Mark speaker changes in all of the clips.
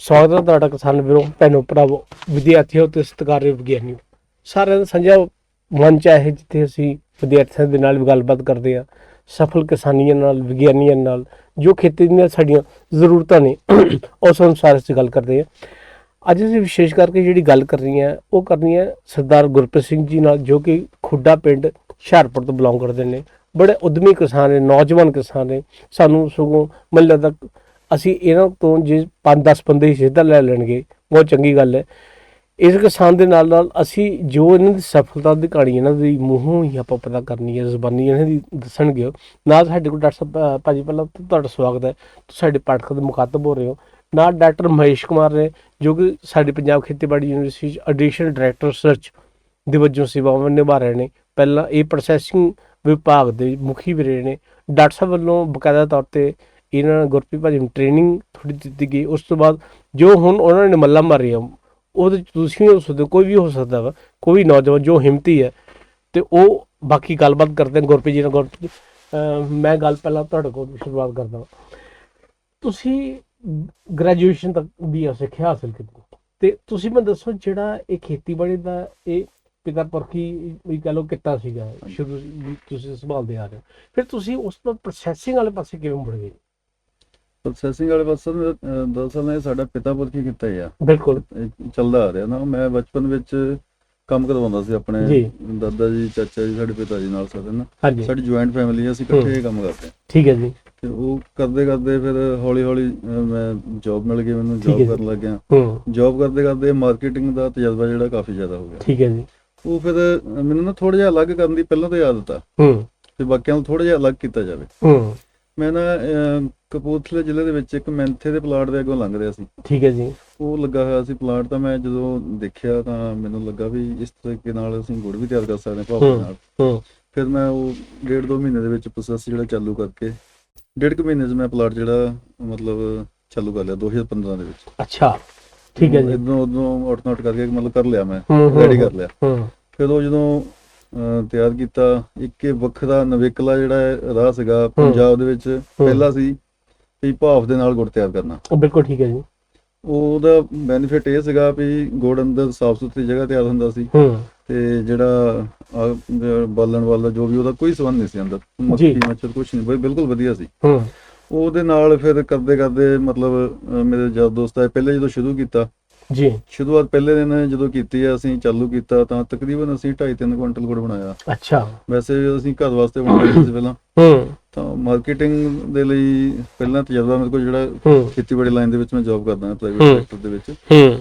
Speaker 1: ਸਵਾਗਤ ਹੈ ਤੁਹਾਡਾ ਕਿਸਾਨ ਵੀਰੋ, ਭੈਣੋ ਭਰਾਵੋ, ਵਿਦਿਆਰਥੀਓ ਤੇ ਸਤਿਕਾਰਯੋਗ ਵਿਗਿਆਨੀਓ। ਸਾਰਿਆਂ ਦਾ ਸਾਂਝਾ ਮੰਚ ਹੈ ਇਹ, ਜਿੱਥੇ ਅਸੀਂ ਵਿਦਿਆਰਥੀਆਂ ਦੇ ਨਾਲ ਵੀ ਗੱਲਬਾਤ ਕਰਦੇ ਹਾਂ, ਸਫਲ ਕਿਸਾਨੀਆਂ ਨਾਲ, ਵਿਗਿਆਨੀਆਂ ਨਾਲ, ਜੋ ਖੇਤੀ ਦੀਆਂ ਸਾਡੀਆਂ ਜ਼ਰੂਰਤਾਂ ਨੇ ਉਸ ਅਨੁਸਾਰ ਅਸੀਂ ਗੱਲ ਕਰਦੇ ਹਾਂ। ਅੱਜ ਅਸੀਂ ਵਿਸ਼ੇਸ਼ ਕਰਕੇ ਜਿਹੜੀ ਗੱਲ ਕਰਨੀ ਹੈ, ਉਹ ਕਰਨੀ ਹੈ ਸਰਦਾਰ ਗੁਰਪ੍ਰੀਤ ਸਿੰਘ ਜੀ ਨਾਲ, ਜੋ ਕਿ ਖੁੱਡਾ ਪਿੰਡ ਹੁਸ਼ਿਆਰਪੁਰ ਤੋਂ ਬਿਲੋਂਗ ਕਰਦੇ ਨੇ। ਬੜੇ ਉਦਮੀ ਕਿਸਾਨ ਨੇ, ਨੌਜਵਾਨ ਕਿਸਾਨ ਨੇ, ਸਾਨੂੰ ਸਗੋਂ ਮੈਨੂੰ ਤੱਕ ਅਸੀਂ ਇਹਨਾਂ ਤੋਂ ਜੇ 5-10 ਬੰਦੇ ਸਿੱਧਾ ਲੈ ਲੈਣਗੇ ਬਹੁਤ ਚੰਗੀ ਗੱਲ ਹੈ। ਇਸ ਕਿਸਾਨ ਦੇ ਨਾਲ ਨਾਲ ਅਸੀਂ ਜੋ ਇਹਨਾਂ ਦੀ ਸਫਲਤਾ ਦੀ ਕਹਾਣੀ ਇਹਨਾਂ ਦੀ ਮੂੰਹੋਂ ਹੀ ਆਪਾਂ ਪਤਾ ਕਰਨੀ ਹੈ ਜ਼ਬਾਨੀ ਇਹਨਾਂ ਦੀ ਦੱਸਣਗੇ ਨਾਲ ਸਾਡੇ ਕੋਲ ਡਾਕਟਰ ਸਾਹਿਬ ਅ, ਭਾਜੀ ਪਹਿਲਾਂ ਤੁਹਾਡਾ ਸਵਾਗਤ ਹੈ। ਤੁਸੀਂ ਸਾਡੇ ਪਾਠਕ ਦੇ ਮੁਖਾਤਬ ਹੋ ਰਹੇ ਹੋ। ਨਾਲ ਡਾਕਟਰ ਮਹੇਸ਼ ਕੁਮਾਰ ਨੇ ਜੋ ਕਿ ਸਾਡੇ ਪੰਜਾਬ ਖੇਤੀਬਾੜੀ ਯੂਨੀਵਰਸਿਟੀ 'ਚ ਐਡੀਸ਼ਨਲ ਡਾਇਰੈਕਟਰ ਰਿਸਰਚ ਦੇ ਵਜੋਂ ਸੇਵਾਵਾਂ ਨਿਭਾ ਰਹੇ ਨੇ। ਪਹਿਲਾਂ ਇਹ ਪ੍ਰੋਸੈਸਿੰਗ ਵਿਭਾਗ ਦੇ ਮੁਖੀ ਵੀ ਰਹੇ ਨੇ। ਡਾਕਟਰ ਸਾਹਿਬ ਵੱਲੋਂ ਬਕਾਇਦਾ ਤੌਰ ਤੇ ਇਹਨਾਂ ਨੂੰ ਗੁਰਪ੍ਰੀਤ ਭਾਜੀ ਨੂੰ ਟ੍ਰੇਨਿੰਗ ਥੋੜੀ ਦਿੱਤੀ ਗਈ ਉਸ ਤੋਂ ਬਾਅਦ ਜੋ ਹੁਣ ਉਹਨਾਂ ਨੇ ਮੱਲਾ ਮਾਰੀ ਉਹਦੇ 'ਚ ਤੁਸੀਂ ਵੀ ਹੋ ਸਕਦੇ ਕੋਈ ਵੀ ਹੋ ਸਕਦਾ ਵਾ ਕੋਈ ਨੌਜਵਾਨ ਜੋ ਹਿੰਮਤੀ ਹੈ ਤੇ ਉਹ ਬਾਕੀ ਗੱਲਬਾਤ ਕਰਦੇ ਨੇ ਗੁਰਪ੍ਰੀਤ ਜੀ ਨਾਲ ਗੁਰਪ੍ਰੀਤ ਜੀ, ਮੈਂ ਗੱਲ ਪਹਿਲਾਂ ਤੁਹਾਡੇ ਕੋਲ ਸ਼ੁਰੂਆਤ ਕਰਦਾ ਹਾਂ ਤੁਸੀਂ ਗ੍ਰੈਜੂਏਸ਼ਨ ਤੱਕ ਵੀ ਸਿੱਖਿਆ ਹਾਸਲ ਕੀਤੀ ਤੇ ਤੁਸੀਂ ਮੈਨੂੰ ਦੱਸੋ ਜਿਹੜਾ ਇਹ ਖੇਤੀਬਾੜੀ ਦਾ ਇਹ ਪਿਤਾ ਪੁਰਖੀ ਵੀ ਕਹ ਲੋ ਕਿੱਤਾ ਸੀਗਾ ਸ਼ੁਰੂ ਤੁਸੀਂ ਸੰਭਾਲਦੇ ਆ ਰਹੇ ਹੋ ਫਿਰ ਤੁਸੀਂ ਉਸ ਤੋਂ ਪ੍ਰੋਸੈਸਿੰਗ ਵਾਲੇ ਪਾਸੇ ਕਿਵੇਂ ਮੁੜ ਗਏ?
Speaker 2: ਪ੍ਰੋਸੈਸਿੰਗ ਵਾਲੇ ਪਾਸੇ ਨੂੰ, ਦਰਅਸਲ ਇਹ ਸਾਡਾ ਪਿਤਾ ਪੁਰਖੀ ਕੀਤਾ ਹੀ ਆ।
Speaker 1: ਬਿਲਕੁਲ।
Speaker 2: ਚੱਲਦਾ ਆ ਰਿਹਾ ਨਾ। ਮੈਂ ਬਚਪਨ ਵਿੱਚ ਕੰਮ ਕਰਵਾਉਂਦਾ ਸੀ ਆਪਣੇ। ਦਾਦਾ ਜੀ ਚਾਚਾ ਜੀ ਸਾਡੇ ਪਿਤਾ ਜੀ ਨਾਲ ਸਾਡੇ ਨਾ। ਸਾਡੀ ਜੁਆਇੰਟ ਫੈਮਿਲੀ ਆ ਅਸੀਂ ਇਕੱਠੇ ਕੰਮ ਕਰਦੇ ਹਾਂ।
Speaker 1: ਠੀਕ ਹੈ ਜੀ।
Speaker 2: ਤੇ ਉਹ ਕਰਦੇ ਕਰਦੇ ਫਿਰ ਹੌਲੀ ਹੌਲੀ ਮੈਂ ਜੌਬ ਮਿਲ ਗਈ ਮੈਨੂੰ ਜੌਬ। ਕਰਨ ਲੱਗਿਆ। ਜੌਬ ਕਰਦੇ ਕਰਦੇ ਮਾਰਕੀਟਿੰਗ ਦਾ ਤਜਰਬਾ ਜਿਹੜਾ ਕਾਫੀ ਜ਼ਿਆਦਾ ਹੋ ਗਿਆ।
Speaker 1: ਠੀਕ ਹੈ ਜੀ।
Speaker 2: ਉਹ ਫਿਰ ਮੈਨੂੰ ਨਾ ਥੋੜਾ ਜਿਹਾ ਅਲੱਗ ਕਰਨ ਦੀ ਪਹਿਲਾਂ ਤੋਂ ਆਦਤ ਆ।
Speaker 1: ਹੂੰ।
Speaker 2: ਤੇ ਬਾਕੀਆਂ ਨੂੰ ਥੋੜਾ ਜਿਹਾ ਅਲੱਗ ਕੀਤਾ ਜਾਵੇ।
Speaker 1: ਹੂੰ।
Speaker 2: ਮੈਂ ਨਾ ਕਪੂਰਥਲੇ ਜ਼ਿਲ੍ਹੇ ਦੇ ਵਿੱਚ ਇੱਕ ਮੈਂਥੇ ਦੇ ਪਲਾਟ ਦੇ ਅੱਗੋਂ ਲੰਘ ਰਿਹਾ ਸੀ।
Speaker 1: ਠੀਕ ਹੈ ਜੀ।
Speaker 2: ਉਹ ਲੱਗਾ ਹੋਇਆ ਸੀ ਪਲਾਂਟ ਤਾਂ ਮੈਂ ਜਦੋਂ ਦੇਖਿਆ ਤਾਂ ਮੈਨੂੰ ਲੱਗਾ ਵੀ ਇਸ ਤਰੀਕੇ ਨਾਲ ਅਸੀਂ ਗੁੜ ਵੀ ਤਿਆਰ ਕਰ ਸਕਦੇ ਹਾਂ
Speaker 1: ਹੂੰ।
Speaker 2: ਨਾਲ।
Speaker 1: ਹੂੰ।
Speaker 2: ਫਿਰ ਮੈਂ ਉਹ ਡੇਢ ਦੋ ਮਹੀਨੇ ਦੇ ਵਿੱਚ ਪ੍ਰੋਸੈਸ ਜਿਹੜਾ ਚਾਲੂ ਕਰਕੇ ਡੇਢ ਕੁ ਮਹੀਨੇ 'ਚ ਮੈਂ ਪਲਾਂਟ ਜਿਹੜਾ ਮਤਲਬ ਚਾਲੂ ਕਰ ਲਿਆ 2015 ਦੇ ਵਿੱਚ।
Speaker 1: ਅੱਛਾ ਠੀਕ ਹੈ ਜੀ।
Speaker 2: ਇਦੋਂ ਉਦੋਂ ਆਟੋਮੈਟ ਕਰਕੇ ਮਤਲਬ ਕਰ ਲਿਆ ਮੈਂ ਰੈਡੀ ਕਰ ਲਿਆ।
Speaker 1: ਹੂੰ।
Speaker 2: ਫਿਰ ਉਹ ਜਦੋਂ ਤਿਆਰ ਕੀਤਾ ਇੱਕ ਵੱਖਰਾ ਨਵੇਕਲਾ ਜਿਹੜਾ ਰਾਹ ਸੀਗਾ ਪੰਜਾਬ ਦੇ ਵਿੱਚ ਪਹਿਲਾ ਸੀ। ਵੀ ਭਾਫ ਦੇ ਨਾਲ ਗੁੜ ਤਿਆਰ ਕਰਨਾ।
Speaker 1: ਉਹ ਬਿਲਕੁਲ ਠੀਕ ਹੈ ਜੀ।
Speaker 2: ਉਹਦਾ ਬੈਨੀਫਿਟ ਇਹ ਸੀਗਾ ਵੀ ਗੁੜ ਅੰਦਰ ਸਾਫ਼ ਸੁਥਰੀ ਜਗ੍ਹਾ ਤਿਆਰ ਹੁੰਦਾ ਸੀ।
Speaker 1: ਹੂੰ।
Speaker 2: ਤੇ ਜਿਹੜਾ ਬਾਲਣ ਵਾਲਾ ਜੋ ਵੀ ਉਹਦਾ ਕੋਈ ਸੰਬੰਧ ਨਹੀਂ ਸੀ ਅੰਦਰ। ਮੱਖੀ ਮੱਛਰ ਕੁਝ ਨਹੀਂ ਬਈ ਬਿਲਕੁਲ ਵਧੀਆ ਸੀ।
Speaker 1: ਹੂੰ।
Speaker 2: ਉਹਦੇ ਨਾਲ ਫਿਰ ਕਰਦੇ ਕਰਦੇ ਮਤਲਬ ਮੇਰੇ ਯਾਰ ਦੋਸਤ ਆਏ ਪਹਿਲੇ ਜਦੋਂ ਸ਼ੁਰੂ ਕੀਤਾ
Speaker 1: ਜੀ।
Speaker 2: ਸ਼ੁਰੂਆਤ ਪਹਿਲੇ ਦਿਨ ਜਦੋਂ ਕੀਤੀ ਆ ਅਸੀਂ ਚਾਲੂ ਕੀਤਾ ਤਾਂ ਤਕਰੀਬਨ ਅਸੀਂ 2.5-3 ਕੁਇੰਟਲ ਗੁੜ ਬਣਾਇਆ।
Speaker 1: ਅੱਛਾ।
Speaker 2: ਵੈਸੇ ਅਸੀਂ ਘਰ ਵਾਸਤੇ ਬਣਾਇਆ ਸੀ ਪਹਿਲਾਂ
Speaker 1: ਹੂੰ।
Speaker 2: ਤਾਂ ਮਾਰਕੀਟਿੰਗ ਦੇ ਲਈ ਪਹਿਲਾਂ ਤਜਰਬਾ ਮੇਰੇ ਕੋਲ ਜਿਹੜਾ ਖੇਤੀਬਾੜੀ ਲਾਈਨ ਦੇ ਵਿੱਚ ਮੈਂ ਜੌਬ ਕਰਦਾ ਹਾਂ ਪ੍ਰਾਈਵੇਟ। ਸੈਕਟਰ ਦੇ ਵਿੱਚ।
Speaker 1: ਹੂੰ।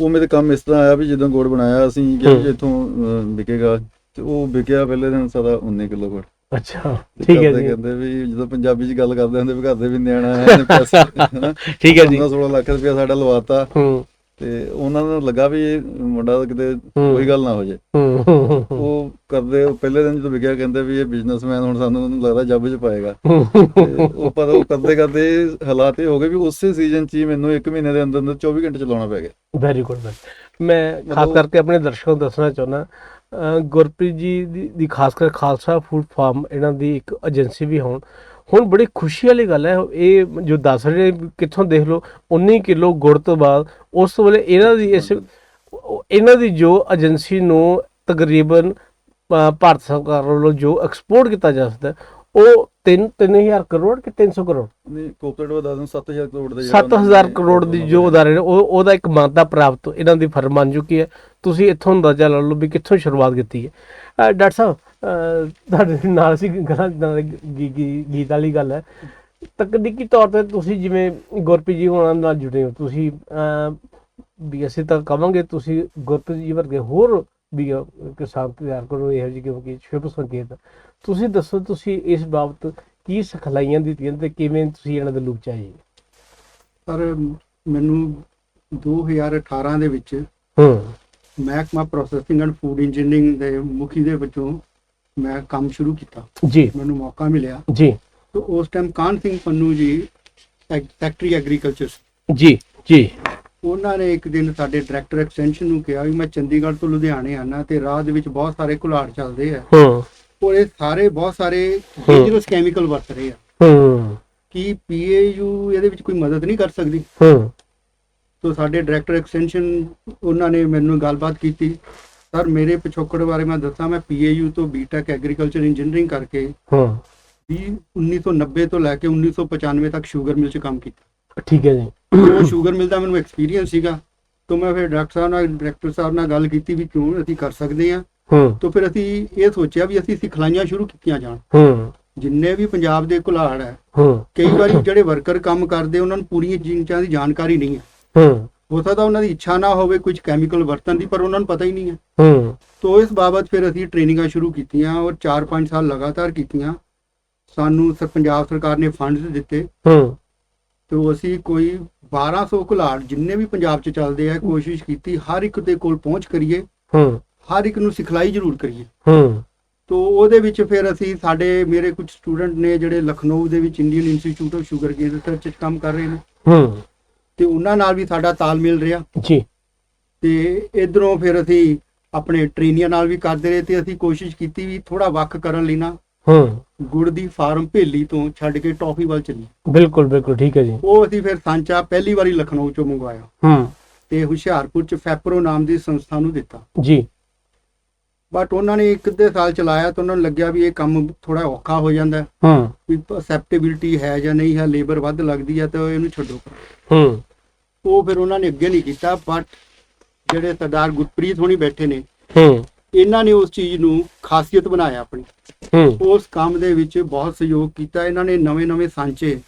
Speaker 2: ਉਹ ਮੇਰੇ ਕੰਮ ਇਸ ਤਰ੍ਹਾਂ ਆਇਆ ਵੀ ਜਦੋਂ ਗੁੜ ਬਣਾਇਆ ਅਸੀਂ ਇੱਥੋਂ ਅਹ, ਵਿਕੇਗਾ। ਤੇ ਉਹ ਵਿਕਿਆ ਪਹਿਲੇ ਦਿਨ ਸਾਡਾ 19 ਕਿਲੋ ਗੁੜ।
Speaker 1: ਅੱਛਾ ਠੀਕ ਹੈ ਜੀ।
Speaker 2: ਕਹਿੰਦੇ ਵੀ ਜਦੋਂ ਪੰਜਾਬੀ ਚ ਗੱਲ ਕਰਦੇ ਹੁੰਦੇ ਵੀ ਘਰ ਦੇ ਵੀ ਨਿਆਣਾ ਹੈ ਇਹਨੇ ਪੈਸੇ
Speaker 1: ਠੀਕ ਹੈ ਜੀ।
Speaker 2: 16 ਲੱਖ ਰੁਪਇਆ ਸਾਡਾ ਲਵਾਤਾ।
Speaker 1: ਹੂੰ।
Speaker 2: ਤੇ ਉਹਨਾਂ ਨੂੰ ਲੱਗਾ ਵੀ ਇਹ ਮੁੰਡਾ ਕਿਤੇ। ਕੋਈ ਗੱਲ ਨਾ ਹੋ ਜੇ
Speaker 1: ਹੂੰ ਹੂੰ, ਹੂੰ, ਹੂੰ।
Speaker 2: ਉਹ ਕਰਦੇ ਪਹਿਲੇ ਦਿਨ ਜਦੋਂ ਵਿਕਿਆ ਕਹਿੰਦੇ ਵੀ ਇਹ ਬਿਜ਼ਨਸਮੈਨ ਹੁਣ ਸਾਨੂੰ ਉਹਨੂੰ ਲੱਗਦਾ ਜੱਬ ਚ ਪਾਏਗਾ। ਉਹ ਪਰ ਉਹ ਕਰਦੇ ਕਰਦੇ ਹਾਲਾਤ ਇਹ ਹੋ ਗਏ ਵੀ ਉਸੇ ਸੀਜ਼ਨ ਚ ਹੀ ਮੈਨੂੰ 1 ਮਹੀਨੇ ਦੇ ਅੰਦਰ ਅੰਦਰ 24 ਘੰਟੇ ਚਲਾਉਣਾ ਪੈ ਗਿਆ।
Speaker 1: ਵੈਰੀ ਗੁੱਡ ਮੈਂ ਖਾਸ ਕਰਕੇ ਆਪਣੇ ਦਰਸ਼ਕਾਂ ਨੂੰ ਦੱਸਣਾ ਚਾਹੁੰਦਾ ਗੁਰਪ੍ਰੀਤ ਜੀ ਦੀ ਦੀ ਖਾਸ ਕਰ ਖਾਲਸਾ ਫੂਡ ਫਾਰਮ ਇਹਨਾਂ ਦੀ ਇੱਕ ਏਜੰਸੀ ਵੀ ਹੋਣ। ਹੁਣ ਬੜੀ ਖੁਸ਼ੀ ਵਾਲੀ ਗੱਲ ਹੈ, ਇਹ ਜੋ ਦੱਸ ਰਹੇ ਕਿੱਥੋਂ ਦੇਖ ਲਓ 19 ਕਿਲੋ ਗੁੜ ਤੋਂ ਬਾਅਦ ਉਸ ਵੇਲੇ ਇਹਨਾਂ ਦੀ ਇਸ ਇਹਨਾਂ ਦੀ ਜੋ ਏਜੰਸੀ ਨੂੰ ਤਕਰੀਬਨ ਭਾਰਤ ਸਰਕਾਰ ਵੱਲੋਂ ਜੋ ਐਕਸਪੋਰਟ ਕੀਤਾ ਜਾ ਸਕਦਾ ਉਹ 3 3000 ਕਰੋੜ ਕਿ 300 ਕਰੋੜ?
Speaker 2: ਨਹੀਂ ਕੋਪਰੇਟ ਵਧਾ ਦੇਣ 7000 ਕਰੋੜ ਦਾ ਜਿਹੜਾ
Speaker 1: 7000 ਕਰੋੜ ਦੀ ਜੋ ਉਦਾਰੇ ਨੇ ਉਹ ਉਹਦਾ ਇੱਕ ਮਾਨਤਾ ਪ੍ਰਾਪਤ ਇਹਨਾਂ ਦੀ ਫਰਮ ਬਣ ਚੁੱਕੀ ਹੈ। ਤੁਸੀਂ ਇੱਥੋਂ ਅੰਦਾਜ਼ਾ ਲਾ ਲਓ ਵੀ ਕਿੱਥੋਂ ਸ਼ੁਰੂਆਤ ਕੀਤੀ ਹੈ। ਡਾਕਟਰ ਸਾਹਿਬ ਤੁਹਾਡੇ ਨਾਲ ਸੀ ਗੱਲਾਂ ਨਾਲ ਗੀ- ਗੀ- ਗੀਤ ਵਾਲੀ ਗੱਲ ਹੈ। ਤਕਨੀਕੀ ਤੌਰ ਤੇ ਤੁਸੀਂ ਜਿਵੇਂ ਗੁਰਪ੍ਰੀਤ ਜੀ ਹੋਣਾ ਨਾਲ ਜੁੜੇ ਹੋ ਤੁਸੀਂ ਅਹ, ਵੀ ਅਸੀਂ ਤਾਂ ਕਵਾਂਗੇ ਤੁਸੀਂ ਗੁਰਪ੍ਰੀਤ ਜੀ ਵਰਗੇ ਹੋਰ ਵੀ ਕਿਸਾਨ ਤਿਆਰ ਕਰੋ ਇਹੋ ਜਿਹੀ ਕਿਉਂਕਿ ਸ਼ੁਭ ਸੰਕੇਤ ਤੁਸੀਂ ਦੱਸੋ ਤੁਸੀਂ ਇਸ ਬਾਬਤ ਕੀ ਸਿਖਲਾਈਆਂ ਦਿੱਤੀਆਂ ਤੇ ਕਿਵੇਂ ਤੁਸੀਂ ਇਹਨਾਂ ਦੇ ਲੂਪ ਚ ਆਏ
Speaker 3: ਪਰ ਮੈਨੂੰ 2018 ਦੇ ਵਿੱਚ
Speaker 1: ਹੂੰ।
Speaker 3: ਮਹਿਕਮਾ ਪ੍ਰੋਸੈਸਿੰਗ ਐਂਡ ਫੂਡ ਇੰਜੀਨੀਅਰਿੰਗ ਦੇ ਮੁਖੀ ਦੇ ਵਿੱਚੋਂ ਮੈਂ ਕੰਮ ਸ਼ੁਰੂ ਕੀਤਾ।
Speaker 1: ਜੀ।
Speaker 3: ਮੈਨੂੰ ਮੌਕਾ ਮਿਲਿਆ।
Speaker 1: ਜੀ।
Speaker 3: ਤੇ ਉਸ ਟਾਈਮ ਕਾਨ ਸਿੰਘ ਪੰਨੂ ਜੀ ਸੈਕਟਰੀ ਐਗਰੀਕਲਚਰ
Speaker 1: ਜੀ ਜੀ।
Speaker 3: ਉਹਨਾਂ ਨੇ ਇੱਕ ਦਿਨ ਸਾਡੇ ਡਾਇਰੈਕਟਰ ਐਕਸਟੈਂਸ਼ਨ ਨੂੰ ਕਿਹਾ ਵੀ ਮੈਂ ਚੰਡੀਗੜ੍ਹ ਤੋਂ ਲੁਧਿਆਣੇ ਆਣਾ ਤੇ ਰਾਹ ਦੇ ਵਿੱਚ ਬਹੁਤ ਸਾਰੇ ਘੁਲਾੜ ਚੱਲਦੇ ਆ।
Speaker 1: ਹੂੰ।
Speaker 3: ਔਰ ਇਹ ਸਾਰੇ ਬਹੁਤ ਸਾਰੇ ਡੇਂਜਰਸ ਕੈਮੀਕਲ ਵਰਤ ਰਹੇ ਆ।
Speaker 1: ਹੂੰ।
Speaker 3: ਕੀ ਪੀਏਯੂ ਇਹਦੇ ਵਿੱਚ ਕੋਈ ਮਦਦ ਨਹੀਂ ਕਰ ਸਕਦੀ?
Speaker 1: ਹੂੰ।
Speaker 3: ਤੋਂ ਸਾਡੇ ਡਾਇਰੈਕਟਰ ਐਕਸਟੈਂਸ਼ਨ ਉਹਨਾਂ ਨੇ ਮੈਨੂੰ ਗੱਲਬਾਤ ਕੀਤੀ। ਸਰ ਮੇਰੇ ਪਿਛੋਕੜ ਬਾਰੇ ਮੈਂ ਦੱਸਾਂ ਮੈਂ ਪੀਏਯੂ ਤੋਂ ਬੀਟੈਕ ਐਗਰੀਕਲਚਰ ਇੰਜੀਨੀਅਰਿੰਗ ਕਰਕੇ
Speaker 1: ਹਾਂ।
Speaker 3: ਵੀ 1990 ਤੋਂ ਲੈ ਕੇ 1995 ਤੱਕ ਸ਼ੂਗਰ ਮਿਲ 'ਚ ਕੰਮ ਕੀਤਾ।
Speaker 1: ਠੀਕ ਹੈ ਜੀ।
Speaker 3: ਉਹ ਸ਼ੂਗਰ ਮਿਲ ਦਾ ਮੈਨੂੰ ਐਕਸਪੀਰੀਅੰਸ ਸੀਗਾ ਤੋਂ ਮੈਂ ਫਿਰ ਡਾਕਟਰ ਸਾਹਿਬ ਨਾਲ ਡਾਇਰੈਕਟਰ ਸਾਹਿਬ ਨਾਲ ਗੱਲ ਕੀਤੀ ਵੀ ਕਿਉਂ ਅਸੀਂ ਕਰ ਸਕਦੇ ਹੂੰ। ਤੋਂ ਫਿਰ ਅਸੀਂ ਇਹ ਸੋਚਿਆ ਵੀ ਅਸੀਂ ਸਿਖਲਾਈਆਂ ਸ਼ੁਰੂ ਕੀਤੀਆਂ ਜਾਣ।
Speaker 1: ਹੂੰ।
Speaker 3: ਜਿੰਨੇ ਵੀ ਪੰਜਾਬ ਦੇ ਕੁਲਾੜ ਹੈ
Speaker 1: ਹੂੰ।
Speaker 3: ਕਈ ਵਾਰੀ ਜਿਹੜੇ ਵਰਕਰ ਕੰਮ ਕਰਦੇ ਉਹਨਾਂ ਨੂੰ ਪੂਰੀਆਂ ਚੀਜ਼ਾਂ ਦੀ ਜਾਣਕਾਰੀ ਨਹੀਂ ਹੈ।
Speaker 1: ਹੂੰ।
Speaker 3: ਹੋ ਸਕਦਾ ਉਹਨਾਂ ਦੀ ਇੱਛਾ ਨਾ ਹੋਵੇ ਕੁਝ ਕੈਮੀਕਲ ਵਰਤਣ ਦੀ ਪਰ ਉਹਨਾਂ ਨੂੰ ਪਤਾ ਹੀ ਨਹੀਂ ਹੈ।
Speaker 1: ਹੂੰ।
Speaker 3: ਤੋ ਇਸ ਬਾਬਤ ਫਿਰ ਅਸੀਂ ਟ੍ਰੇਨਿੰਗਾਂ ਸ਼ੁਰੂ ਕੀਤੀਆਂ ਔਰ 4-5 ਸਾਲ ਲਗਾਤਾਰ ਕੀਤੀਆਂ। ਸਾਨੂੰ ਸਰ ਪੰਜਾਬ ਸਰਕਾਰ ਨੇ ਫੰਡਸ ਦਿੱਤੇ।
Speaker 1: ਹੂੰ।
Speaker 3: ਤੋ ਅਸੀਂ ਕੋਈ 1200 ਕੁਲਾੜ ਜਿੰਨੇ ਵੀ ਪੰਜਾਬ 'ਚ ਚੱਲਦੇ ਆ ਕੋਸ਼ਿਸ਼ ਕੀਤੀ ਹਰ ਇੱਕ ਦੇ ਕੋਲ ਪਹੁੰਚ ਕਰੀਏ।
Speaker 1: ਹੂੰ।
Speaker 3: ਹਰ ਇੱਕ ਨੂੰ ਸਿਖਲਾਈ ਜ਼ਰੂਰ ਕਰੀਏ।
Speaker 1: ਹੂੰ।
Speaker 3: ਤੋ ਉਹਦੇ ਵਿੱਚ ਫਿਰ ਅਸੀਂ ਸਾਡੇ ਮੇਰੇ ਕੁਝ ਸਟੂਡੈਂਟ ਨੇ ਜਿਹੜੇ ਲਖਨਊ ਦੇ ਵਿੱਚ Indian institute of sugar cane research 'ਚ ਕੰਮ ਕਰ ਰਹੇ ਨੇ।
Speaker 1: ਹੂੰ।
Speaker 3: ਤੇ ਉਹਨਾਂ ਨਾਲ ਵੀ ਸਾਡਾ ਤਾਲਮੇਲ ਰਿਹਾ।
Speaker 1: ਜੀ।
Speaker 3: ਤੇ ਇਧਰੋਂ ਫਿਰ ਅਸੀਂ ਆਪਣੇ ਟ੍ਰੇਨੀਆਂ ਨਾਲ ਵੀ ਕਰਦੇ ਰਹੇ ਤੇ ਅਸੀਂ ਕੋਸ਼ਿਸ਼ ਕੀਤੀ ਵੀ ਥੋੜਾ ਵੱਖ ਕਰਨ ਲਈ ਨਾ
Speaker 1: ਹੂੰ।
Speaker 3: ਗੁੜ ਦੀ ਫਾਰਮ ਭੇਲੀ ਤੋਂ ਛੱਡ ਕੇ ਟੌਫੀ ਵੱਲ ਚੱਲੀ
Speaker 1: ਬਿਲਕੁਲ ਬਿਲਕੁਲ ਠੀਕ ਹੈ ਜੀ।
Speaker 3: ਉਹ ਅਸੀਂ ਫਿਰ ਸਾਂਚਾ ਪਹਿਲੀ ਵਾਰੀ ਲਖਨਊ ਚੋਂ ਮੰਗਵਾਇਆ।
Speaker 1: ਹੂੰ।
Speaker 3: ਤੇ ਹੁਸ਼ਿਆਰਪੁਰ ਚ ਫੈਪਰੋ ਨਾਮ ਦੀ ਸੰਸਥਾ ਨੂੰ ਦਿੱਤਾ।
Speaker 1: ਜੀ।
Speaker 3: ਬਟ ਉਹਨਾਂ ਨੇ ਇੱਕ ਅੱਧੇ ਸਾਲ ਚਲਾਇਆ ਤਾਂ ਉਹਨਾਂ ਨੂੰ ਲੱਗਿਆ ਵੀ ਇਹ ਕੰਮ ਥੋੜਾ ਔਖਾ ਹੋ ਜਾਂਦਾ ਹੈ, ਵੀ ਅਸੈਪਟੇਬਿਲਟੀ ਹੈ ਜਾਂ ਨਹੀਂ ਹੈ ਲੇਬਰ ਵੱਧ ਲੱਗਦੀ ਹੈ ਤਾਂ ਇਹਨੂੰ ਛੱਡੋ।
Speaker 1: ਹੂੰ।
Speaker 3: ਉਹ ਫਿਰ ਉਹਨਾਂ ਨੇ ਅੱਗੇ ਨਹੀਂ ਕੀਤਾ ਬਟ ਜਿਹੜੇ ਸਰਦਾਰ ਗੁਰਪ੍ਰੀਤ ਹੋਣੀ ਬੈਠੇ ਨੇ
Speaker 1: ਹੂੰ।
Speaker 3: ਇਹਨਾਂ ਨੇ ਉਸ ਚੀਜ਼ ਨੂੰ ਖਾਸੀਅਤ ਬਣਾਇਆ ਆਪਣੀ। ਉਸ ਕੰਮ ਦੇ ਵਿੱਚ ਬਹੁਤ ਸਹਿਯੋਗ ਕੀਤਾ। ਇਹਨਾਂ ਨੇ ਨਵੇਂ-ਨਵੇਂ ਸਾਂਚੇ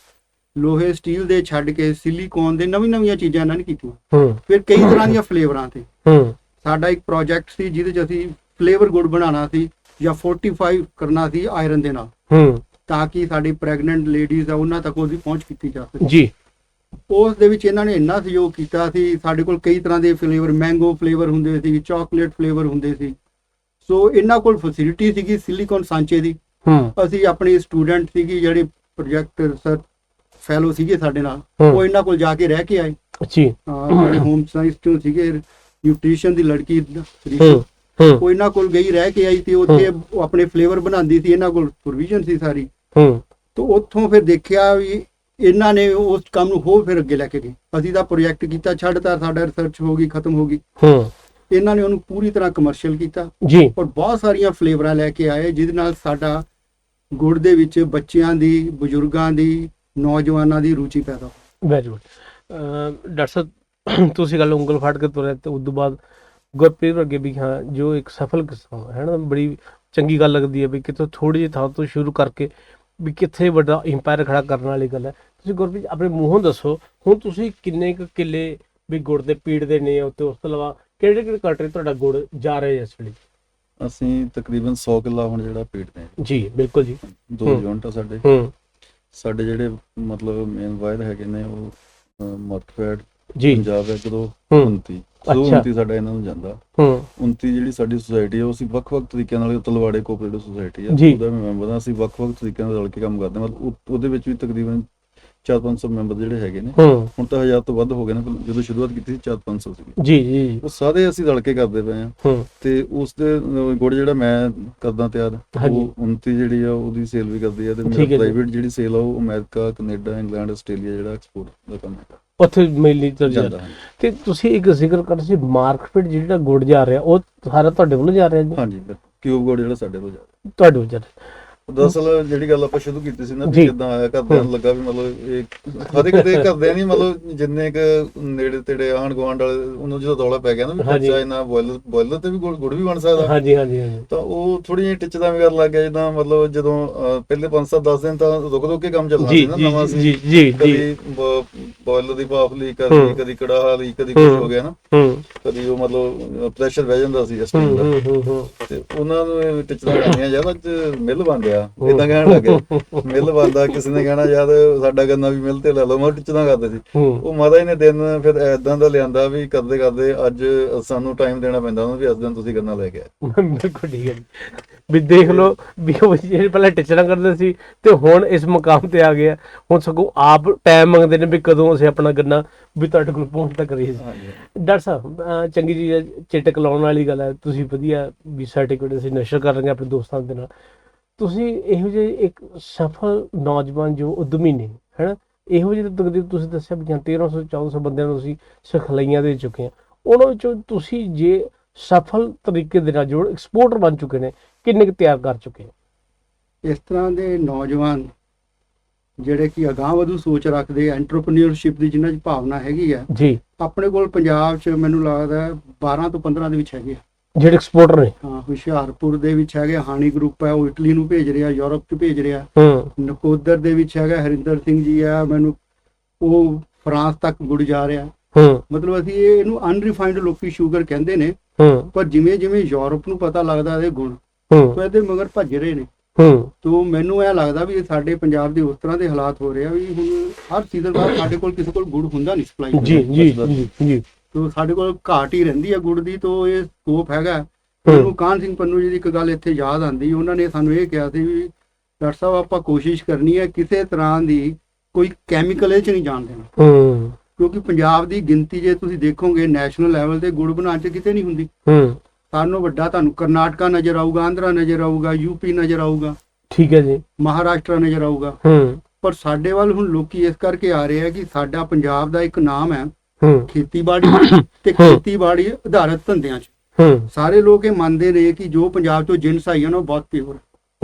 Speaker 3: ਲੋਹੇ ਸਟੀਲ ਦੇ ਛੱਡ ਕੇ ਸਿਲੀਕੋਨ ਦੇ ਨਵੀਂ-ਨਵੀਆਂ ਚੀਜ਼ਾਂ ਇਹਨਾਂ ਨੇ ਕੀਤੀਆਂ। ਫਿਰ ਕਈ ਤਰ੍ਹਾਂ ਦੀਆਂ ਫਲੇਵਰਾਂ ਤੇ। ਸਾਡਾ ਇੱਕ ਪ੍ਰੋਜੈਕਟ ਸੀ ਜਿਹਦੇ 'ਚ ਅਸੀਂ ਫਲੇਵਰ ਗੁੜ ਬਣਾਉਣਾ ਸੀ ਜਾਂ ਫੋਰਟੀਫਾਈ ਕਰਨਾ ਸੀ ਆਇਰਨ ਦੇ ਨਾਲ। ਤਾਂ ਕਿ ਸਾਡੀ ਪ੍ਰੈਗਨੈਂਟ ਲੇਡੀਜ਼ ਆ ਉਹਨਾਂ ਤੱਕ ਉਹਦੀ ਪਹੁੰਚ ਕੀਤੀ ਜਾ ਸਕੇ।
Speaker 1: ਜੀ।
Speaker 3: ਉਸ ਦੇ ਵਿੱਚ ਇਹਨਾਂ ਨੇ ਇੰਨਾ ਸਹਿਯੋਗ ਕੀਤਾ ਸੀ ਸਾਡੇ ਕੋਲ ਕਈ ਤਰ੍ਹਾਂ ਦੇ ਫਲੇਵਰ ਮੈਂਗੋ ਫਲੇਵਰ ਹੁੰਦੇ ਸੀ ਚਾਕਲੇਟ ਫਲੇਵਰ ਹੁੰਦੇ ਸੀ। ਸੋ ਇਹਨਾਂ ਕੋਲ ਫੈਸਿਲਿਟੀ ਸੀਗੀ ਸਿਲੀਕਨ ਸਾਂਚੇ ਦੀ।
Speaker 1: ਹੂੰ।
Speaker 3: ਅਸੀਂ ਆਪਣੀ ਸਟੂਡੈਂਟ ਸੀਗੀ ਜਿਹੜੇ ਪ੍ਰੋਜੈਕਟ ਰਿਸਰਚ ਫੈਲੋ ਸੀਗੇ ਸਾਡੇ ਨਾਲ। ਉਹ ਇਹਨਾਂ ਕੋਲ ਜਾ ਕੇ ਰਹਿ ਕੇ ਆਏ। ਅਹ ਜਿਹੜੇ ਹੋਮ ਸਾਇੰਸ ਚੋਂ ਸੀਗੇ ਨਿਊਟ੍ਰੀਸ਼ਨ ਦੀ ਲੜਕੀ ਉਹ ਇਹਨਾਂ ਕੋਲ ਗਈ ਰਹਿ ਕੇ ਆਈ ਤੇ ਉੱਥੇ ਉਹ ਆਪਣੇ ਫਲੇਵਰ ਬਣਾਉਂਦੀ ਸੀ ਇਹਨਾਂ ਕੋਲ ਪ੍ਰੋਵੀਜ਼ਨ ਸੀ ਸਾਰੀ।
Speaker 1: ਹੂੰ।
Speaker 3: ਤੋਂ ਉੱਥੋਂ ਫਿਰ ਦੇਖਿਆ ਵੀ ਇਹਨਾਂ ਨੇ ਉਸ ਕੰਮ ਨੂੰ ਹੋਰ ਫਿਰ ਅੱਗੇ ਲੈ ਕੇ ਗਏ। ਅਸੀਂ ਤਾਂ ਪ੍ਰੋਜੈਕਟ ਕੀਤਾ ਛੱਡਤਾ ਸਾਡਾ ਰਿਸਰਚ ਹੋ ਗਈ ਖਤਮ ਹੋ ਗਈ।
Speaker 1: ਹੂੰ।
Speaker 3: ਇਹਨਾਂ ਨੇ ਉਹਨੂੰ ਪੂਰੀ ਤਰ੍ਹਾਂ ਕਮਰਸ਼ੀਅਲ ਕੀਤਾ।
Speaker 1: ਜੀ।
Speaker 3: ਔਰ ਬਹੁਤ ਸਾਰੀਆਂ ਫਲੇਵਰਾਂ ਲੈ ਕੇ ਆਏ ਜਿਹਦੇ ਨਾਲ ਸਾਡਾ ਗੁੜ ਦੇ ਵਿੱਚ ਬੱਚਿਆਂ ਦੀ ਬਜ਼ੁਰਗਾਂ ਦੀ ਨੌਜਵਾਨਾਂ ਦੀ ਰੁਚੀ ਪੈਦਾ।
Speaker 1: ਵੈਰੀ ਗੁੱਡ ਡਾਕਟਰ ਸਾਹਿਬ ਤੁਸੀਂ ਗੱਲ ਉਂਗਲ ਫਾੜ ਕੇ ਤੁਰੇ ਤੇ ਉਸ ਤੋਂ ਬਾਅਦ ਗੁਰਪ੍ਰੀਤ ਵਰਗੇ ਵੀ ਹਾਂ ਜੋ ਇੱਕ ਸਫਲ ਕਿਸਾਨ ਹੈ ਨਾ ਬੜੀ ਚੰਗੀ ਗੱਲ ਲੱਗਦੀ ਹੈ ਵੀ ਕਿਤੋਂ ਥੋੜੀ ਜਿਹੀ ਥਾਂ ਤੋਂ ਸ਼ੁਰੂ ਕਰਕੇ ਵੀ ਕਿੱਥੇ ਵੱਡਾ ਇੰਪਾਇਰ ਖੜਾ ਕਰਨ ਵਾਲੀ ਗੱਲ ਹੈ। ਤੁਸੀਂ ਗੁਰਪ੍ਰੀਤ ਆਪਣੇ ਮੂੰਹੋਂ ਦੱਸੋ ਹੁਣ ਤੁਸੀਂ ਕਿੰਨੇ ਕੁ ਕਿੱਲੇ ਵੀ ਗੁੜ ਦੇ ਪੀੜ ਦੇ ਨੇ ਉੱਤੇ ਉਸ ਤੋਂ ਇਲਾਵਾ ਕਿਹੜੇ ਕਿਹੜੇ ਕੰਟਰੀ ਤੁਹਾਡਾ ਗੁੜ ਜਾ ਰਿਹਾ ਹੈ ਇਸ ਵੇਲੇ?
Speaker 2: ਅਸੀਂ ਤਕਰੀਬਨ 100 ਕਿੱਲਾ ਹੁਣ ਜਿਹੜਾ ਪੀਟਦੇ ਹਾਂ।
Speaker 1: ਜੀ ਬਿਲਕੁਲ ਜੀ।
Speaker 2: ਦੋ। ਯੂਨਿਟ ਆ ਸਾਡੇ।
Speaker 1: ਹੂੰ।
Speaker 2: ਸਾਡੇ ਜਿਹੜੇ ਮਤਲਬ ਮੇਨ ਵਾਇਰ ਹੈਗੇ ਨੇ ਉਹ ਮੋਟਫੈਡ
Speaker 1: ਜੀ।
Speaker 2: ਪੰਜਾਬ ਹੈ
Speaker 1: ਹੂੰ।
Speaker 2: 29 ਸੋ
Speaker 1: ਅੱਛਾ।
Speaker 2: 29 ਸਾਡਾ ਇਹਨਾਂ ਨੂੰ ਜਾਂਦਾ।
Speaker 1: ਹੂੰ।
Speaker 2: 29 ਜਿਹੜੀ ਸਾਡੀ ਸੁਸਾਇਟੀ ਹੈ ਉਹ ਅਸੀਂ ਵੱਖ-ਵੱਖ ਤਰੀਕਿਆਂ ਨਾਲ ਤਲਵਾੜੇ ਕੋਆਪਰੇਟਿਵ ਸੁਸਾਇਟੀ ਹੈ। ਉਹਦਾ ਮੈਂ ਮੈਂਬਰ ਹਾਂ ਅਸੀਂ ਵੱਖ-ਵੱਖ ਤਰੀਕਿਆਂ ਨਾਲ ਰਲ ਕੇ ਕੰਮ ਕਰਦੇ ਹਾਂ। ਮਤਲਬ ਉਹ- ਉਹਦੇ ਵਿੱਚ ਵੀ ਤਕਰੀਬਨ 4-500 ਮੈਂਬਰ ਜਿਹੜੇ ਹੈਗੇ ਨੇ
Speaker 1: ਹੂੰ।
Speaker 2: ਹੁਣ ਤਾਂ 1000 ਤੋਂ ਵੱਧ ਹੋ ਗਏ ਨੇ ਪਰ ਜਦੋਂ ਸ਼ੁਰੂਆਤ ਕੀਤੀ ਸੀ 4-500 ਸੀ
Speaker 1: ਜੀ ਜੀ ਜੀ।
Speaker 2: ਉਹ ਸਾਰੇ ਅਸੀਂ ਰਲ ਕੇ ਕਰਦੇ ਪਏ ਹੂੰ। ਤੇ ਉਸ ਦੇ ਅਹ, ਗੁੜ ਜਿਹੜਾ ਮੈਂ ਕਰਦਾ ਤਿਆਰ
Speaker 1: ਹਾਂਜੀ।
Speaker 2: ਉਹ 29 ਜਿਹੜੀ ਆ ਉਹਦੀ ਸੇਲ ਵੀ ਕਰਦੀ ਆ ਤੇ
Speaker 1: ਠੀਕ
Speaker 2: ਮੇਰਾ
Speaker 1: ਹੈ ਜੀ।
Speaker 2: ਪ੍ਰਾਈਵੇਟ ਜਿਹੜੀ ਸੇਲ ਆ ਉਹ ਅਮਰੀਕਾ ਕੈਨੇਡਾ ਇੰਗਲੈਂਡ ਆਸਟ੍ਰੇਲੀਆ ਜਿਹੜਾ ਐਕਸਪੋਰਟ ਦਾ ਕੰਮ ਹੈਗਾ।
Speaker 1: ਉੱਥੇ ਮੇਲੀ ਤੋਂ ਜਾ
Speaker 2: ਜਾਂਦਾ ਹੈ
Speaker 1: ਤੇ ਤੁਸੀਂ ਇੱਕ ਜ਼ਿਕਰ ਕਰ ਸੀ ਮਾਰਕੀਟ ਜਿਹੜਾ ਗੁੜ ਜਾ ਰਿਹਾ ਉਹ ਸਾਰਾ ਤੁਹਾਡੇ ਵੱਲੋਂ ਜਾ ਰਿਹਾ ਜੀ?
Speaker 2: ਹਾਂਜੀ ਕਿਊਬ ਗੁੜ ਜਿਹੜਾ ਸਾਡੇ ਕੋਲ ਜਾ ਰਿਹਾ।
Speaker 1: ਤੁਹਾਡੇ ਵੱਲੋਂ ਜਾ ਰਿਹਾ।
Speaker 2: ਦਰਅਸਲ ਜਿਹੜੀ ਗੱਲ ਆਪਾਂ ਸ਼ੁਰੂ ਕੀਤੀ ਸੀ ਨਾ। ਵੀ ਕਿਦਾਂ ਆਇਆ ਘਰਦਿਆਂ ਨੂੰ ਲੱਗਾ ਵੀ ਮਤਲਬ ਇਹ ਹਰ ਇੱਕ ਦੇ ਘਰਦਿਆਂ ਨਹੀਂ ਮਤਲਬ ਜਿੰਨੇ ਕ ਨੇੜੇ ਤੇੜੇ ਆਣ ਗਵਾਂਡ ਵਾਲੇ ਉਹਨੂੰ ਜਦੋਂ ਦੌਲਾ ਪੈ ਗਿਆ ਨਾ ਵੀ। ਖਰਚਾ ਇਹਨਾਂ ਬੋਇਲਰ ਬੋਇਲਰ ਤੇ ਵੀ ਗੁੜ ਵੀ ਬਣ ਸਕਦਾ।
Speaker 1: ਹਾਂਜੀ ਹਾਂਜੀ ਹਾਂਜੀ।
Speaker 2: ਤਾਂ ਉਹ ਥੋੜੀ ਜਿਹੀ ਟਿੱਚ ਦਾ ਵੀ ਕਰਨ ਲੱਗ ਗਿਆ ਜਿੱਦਾਂ ਮਤਲਬ ਜਦੋਂ ਪਹਿਲੇ 5-7 10 ਦਿਨ ਤਾਂ ਰੁਕ ਰੁਕ ਕੇ ਕੰਮ ਚੱਲਣਾ
Speaker 1: ਜੀ
Speaker 2: ਸੀ ਨਾ ਨਵਾਂ ਸੀ।
Speaker 1: ਜੀ ਜੀ ਜੀ।
Speaker 2: ਕਦੀ ਬੋਇਲਰ ਦੀ ਭਾਫ ਲਈ
Speaker 1: ਹੂੰ।
Speaker 2: ਕਦੀ ਕੜਾਹ ਲਈ ਕਦੀ ਕੁਝ
Speaker 1: ਹੂੰ।
Speaker 2: ਗਿਆ ਨਾ।
Speaker 1: ਹੂੰ।
Speaker 2: ਕਦੀ ਉਹ ਮਤਲਬ ਪ੍ਰੈਸ਼ਰ ਬਹਿ ਜਾਂਦਾ ਸੀ ਇਸ
Speaker 1: ਹੂੰ
Speaker 2: ਟਾਈਮ ਦਾ।
Speaker 1: ਹੂੰ ਹੂੰ ਹੂੰ।
Speaker 2: ਤੇ ਉਹਨਾਂ ਨੂੰ ਇਹ ਟਿੱਚਦਾ ਕਰਨੀਆਂ ਅੱਜ ਮਿਲ ਬਣ ਗਿਆ
Speaker 1: ਹੂੰ।
Speaker 2: ਇਦਾਂ ਕਹਿਣ ਲੱਗੇ। ਮਿਲ ਬਣਦਾ ਕਿਸੇ ਨੇ ਕਹਿਣਾ ਯਾਰ ਸਾਡਾ ਗੰਨਾ ਵੀ ਮਿਲ ਤੇ ਲੈ ਲਓ। ਮੈਂ ਟਿੱਚਦਾ ਕਰਦੇ ਸੀ। ਉਹ ਮਾਤਾ ਜੀ ਨੇ ਦਿਨ ਫਿਰ ਐਦਾਂ ਦਾ ਲਿਆਂਦਾ ਵੀ ਕਰਦੇ ਕਰਦੇ ਅੱਜ ਸਾਨੂੰ ਟਾਈਮ ਦੇਣਾ ਪੈਂਦਾ ਉਹਨੂੰ ਵੀ ਇਸ ਦਿਨ ਤੁਸੀਂ ਗੰਨਾ ਲੈ ਕੇ ਆਏ
Speaker 1: ਬਿਲਕੁਲ ਠੀਕ ਹੈ ਜੀ। ਵੀ ਦੇਖ ਲਓ ਵੀ ਉਹ ਜਿਹੜੇ ਪਹਿਲਾਂ ਟਿਚਰਾਂ ਕਰਦੇ ਸੀ ਤੇ ਹੁਣ ਇਸ ਮੁਕਾਮ ਤੇ ਆ ਗਿਆ ਹੁਣ ਸਗੋਂ ਆਪ ਟਾਈਮ ਮੰਗਦੇ ਨੇ ਵੀ ਕਦੋਂ ਅਸੀਂ ਆਪਣਾ ਗੰਨਾ ਵੀ ਤੁਹਾਡੇ ਕੋਲ ਪਹੁੰਚਦਾ ਕਰੀਏ। ਜੀ ਡਾਕਟਰ ਸਾਹਿਬ ਚੰਗੀ ਹੈ ਚਿਟਕ ਲਾਉਣ ਵਾਲੀ ਗੱਲ ਹੈ। ਤੁਸੀਂ ਵਧੀਆ ਵੀ ਸਰਟੀਫਿਕੇਟ ਅਸੀਂ ਨਸ਼ਰ ਕਰ ਰਹੇ ਆਪਣੇ ਦੋਸਤਾਂ ਦੇ ਨਾਲ। ਤੁਸੀਂ ਇਹੋ ਜਿਹੇ ਇੱਕ ਸਫਲ ਨੌਜਵਾਨ ਜੋ ਉਦਮੀ ਨੇ ਹੈਨਾ? ਇਹੋ ਜਿਹੇ ਤਕਰੀਬ ਤੁਸੀਂ ਦੱਸਿਆ ਵੀ ਜਾਂ 1300 1400 ਬੰਦਿਆਂ ਨੂੰ ਅਸੀਂ ਸਿਖਲਾਈਆਂ ਦੇ ਚੁੱਕੇ ਹਾਂ ਉਹਨਾਂ ਵਿੱਚੋਂ ਤੁਸੀਂ ਜੇ ਸਫਲ ਤਰੀਕੇ ਦੇ ਨਾਲ ਜੋ ਐਕਸਪੋਰਟਰ ਬਣ ਚੁੱਕੇ ਨੇ ਕਿੰਨੇ ਕੁ ਤਿਆਰ ਕਰ ਚੁੱਕੇ ਹੋ
Speaker 3: ਇਸ ਤਰ੍ਹਾਂ ਦੇ ਨੌਜਵਾਨ ਜਿਹੜੇ ਕਿ ਅਗਾਂਹ ਵਧੂ ਸੋਚ ਰੱਖਦੇ ਐਂਟਰਪ੍ਰੀਨਿਓਰਸ਼ਿਪ ਦੀ ਜਿਨ੍ਹਾਂ 'ਚ ਭਾਵਨਾ ਹੈਗੀ ਆ
Speaker 1: ਜੀ।
Speaker 3: ਆਪਣੇ ਕੋਲ ਪੰਜਾਬ 'ਚ ਮੈਨੂੰ ਲੱਗਦਾ ਹੈ 12 ਤੋਂ 15 ਦੇ ਵਿੱਚ ਹੈਗੇ ਆ।
Speaker 1: ਜਿਹੜੇ ਐਕਸਪੋਰਟਰ ਨੇ।
Speaker 3: ਹਾਂ ਹੁਸ਼ਿਆਰਪੁਰ ਦੇ ਵਿੱਚ ਹੈਗੇ ਹਾਨੀ ਗਰੁੱਪ ਹੈ ਉਹ ਇਟਲੀ ਨੂੰ ਭੇਜ ਰਿਹਾ ਯੂਰਪ 'ਚ ਭੇਜ ਰਿਹਾ।
Speaker 1: ਹੂੰ।
Speaker 3: ਨਕੋਦਰ ਦੇ ਵਿੱਚ ਹੈਗਾ ਹਰਿੰਦਰ ਸਿੰਘ ਜੀ ਆ ਮੈਨੂੰ ਉਹ ਫਰਾਂਸ ਤੱਕ ਗੁੜ ਜਾ ਰਿਹਾ।
Speaker 1: ਹੂੰ।
Speaker 3: ਮਤਲਬ ਅਸੀਂ ਇਹ ਇਹਨੂੰ ਅਨਰਿਫਾਈਨਡ ਲੋਕੀ ਸ਼ੂਗਰ ਕਹਿੰਦੇ ਨੇ।
Speaker 1: ਹੂੰ।
Speaker 3: ਪਰ ਜਿਵੇਂ ਜਿਵੇਂ ਯੂਰਪ ਨੂੰ ਪਤਾ ਲੱਗਦਾ ਇਹਦੇ ਗੁਣ
Speaker 1: ਹੂੰ।
Speaker 3: ਤਾਂ ਇਹਦੇ ਮਗਰ ਭੱਜ ਰਹੇ ਨੇ।
Speaker 1: ਹੂੰ।
Speaker 3: ਤੋ ਮੈਨੂੰ ਇਹ ਲੱਗਦਾ ਵੀ ਇਹ ਸਾਡੇ ਪੰਜਾਬ ਦੇ ਉਸ ਤਰ੍ਹਾਂ ਦੇ ਹਾਲਾਤ ਹੋ ਰਹੇ ਆ ਵੀ ਹੁਣ ਹਰ ਸੀਜ਼ਨ ਬਾਅਦ ਸਾਡੇ ਕੋਲ ਕਿਸੇ ਕੋਲ ਗੁੜ ਹੁੰਦਾ ਨਹੀਂ ਸਪਲਾਈ
Speaker 1: ਜੀ ਜੀ ਜੀ ਜੀ।
Speaker 3: ਤੋ ਸਾਡੇ ਕੋਲ ਘਾਟ ਹੀ ਰਹਿੰਦੀ ਆ ਗੁੜ ਦੀ ਤੋ ਇਹ ਸਕੋਪ ਹੈਗਾ।
Speaker 1: ਹੂੰ।
Speaker 3: ਮੈਨੂੰ ਕਾਨ ਸਿੰਘ ਪੰਨੂ ਜੀ ਦੀ ਇੱਕ ਗੱਲ ਇੱਥੇ ਯਾਦ ਆਂਦੀ ਉਹਨਾਂ ਨੇ ਸਾਨੂੰ ਇਹ ਕਿਹਾ ਸੀ ਵੀ ਡਾਕਟਰ ਸਾਹਿਬ ਆਪਾਂ ਕੋਸ਼ਿਸ਼ ਕਰਨੀ ਹੈ ਕਿਸੇ ਤਰ੍ਹਾਂ ਦੀ ਕੋਈ ਕੈਮੀਕਲ ਇਹ ਚ ਨਹੀਂ ਜਾਣ ਦੇਣਾ।
Speaker 1: ਹੂੰ।
Speaker 3: ਕਿਉਂਕਿ ਪੰਜਾਬ ਦੀ ਗਿਣਤੀ ਜੇ ਤੁਸੀਂ ਦੇਖੋਗੇ ਨੈਸ਼ਨਲ ਲੈਵਲ ਤੇ ਗੁੜ ਬਣਾਉਣ ਚ ਕਿਤੇ ਨਹੀਂ ਹੁੰਦੀ।
Speaker 1: ਹੂੰ।
Speaker 3: ਸਾਨੂੰ ਵੱਡਾ ਤੁਹਾਨੂੰ ਕਰਨਾਟਕਾ ਨਜ਼ਰ ਆਊਗਾ ਆਂਧਰਾ ਨਜ਼ਰ ਆਊਗਾ ਯੂਪੀ ਨਜ਼ਰ ਆਊਗਾ।
Speaker 1: ਠੀਕ ਹੈ ਜੀ।
Speaker 3: ਮਹਾਰਾਸ਼ਟਰ ਨਜ਼ਰ ਆਊਗਾ।
Speaker 1: ਹੂੰ।
Speaker 3: ਪਰ ਸਾਡੇ ਵੱਲ ਹੁਣ ਲੋਕੀ ਇਸ ਕਰਕੇ ਆ ਰਹੇ ਆ ਕਿ ਸਾਡਾ ਪੰਜਾਬ ਦਾ ਇੱਕ ਨਾਮ ਹੈ।
Speaker 1: ਹੂੰ।
Speaker 3: ਖੇਤੀਬਾੜੀ ਤੇ। ਖੇਤੀਬਾੜੀ ਆਧਾਰਿਤ ਧੰਦਿਆਂ 'ਚ।
Speaker 1: ਹੂੰ।
Speaker 3: ਸਾਰੇ ਲੋਕ ਇਹ ਮੰਨਦੇ ਨੇ ਕਿ ਜੋ ਪੰਜਾਬ ਤੋਂ ਜਿੰਸ ਆਈ ਹਨ ਉਹ ਬਹੁਤ ਪਿਓਰ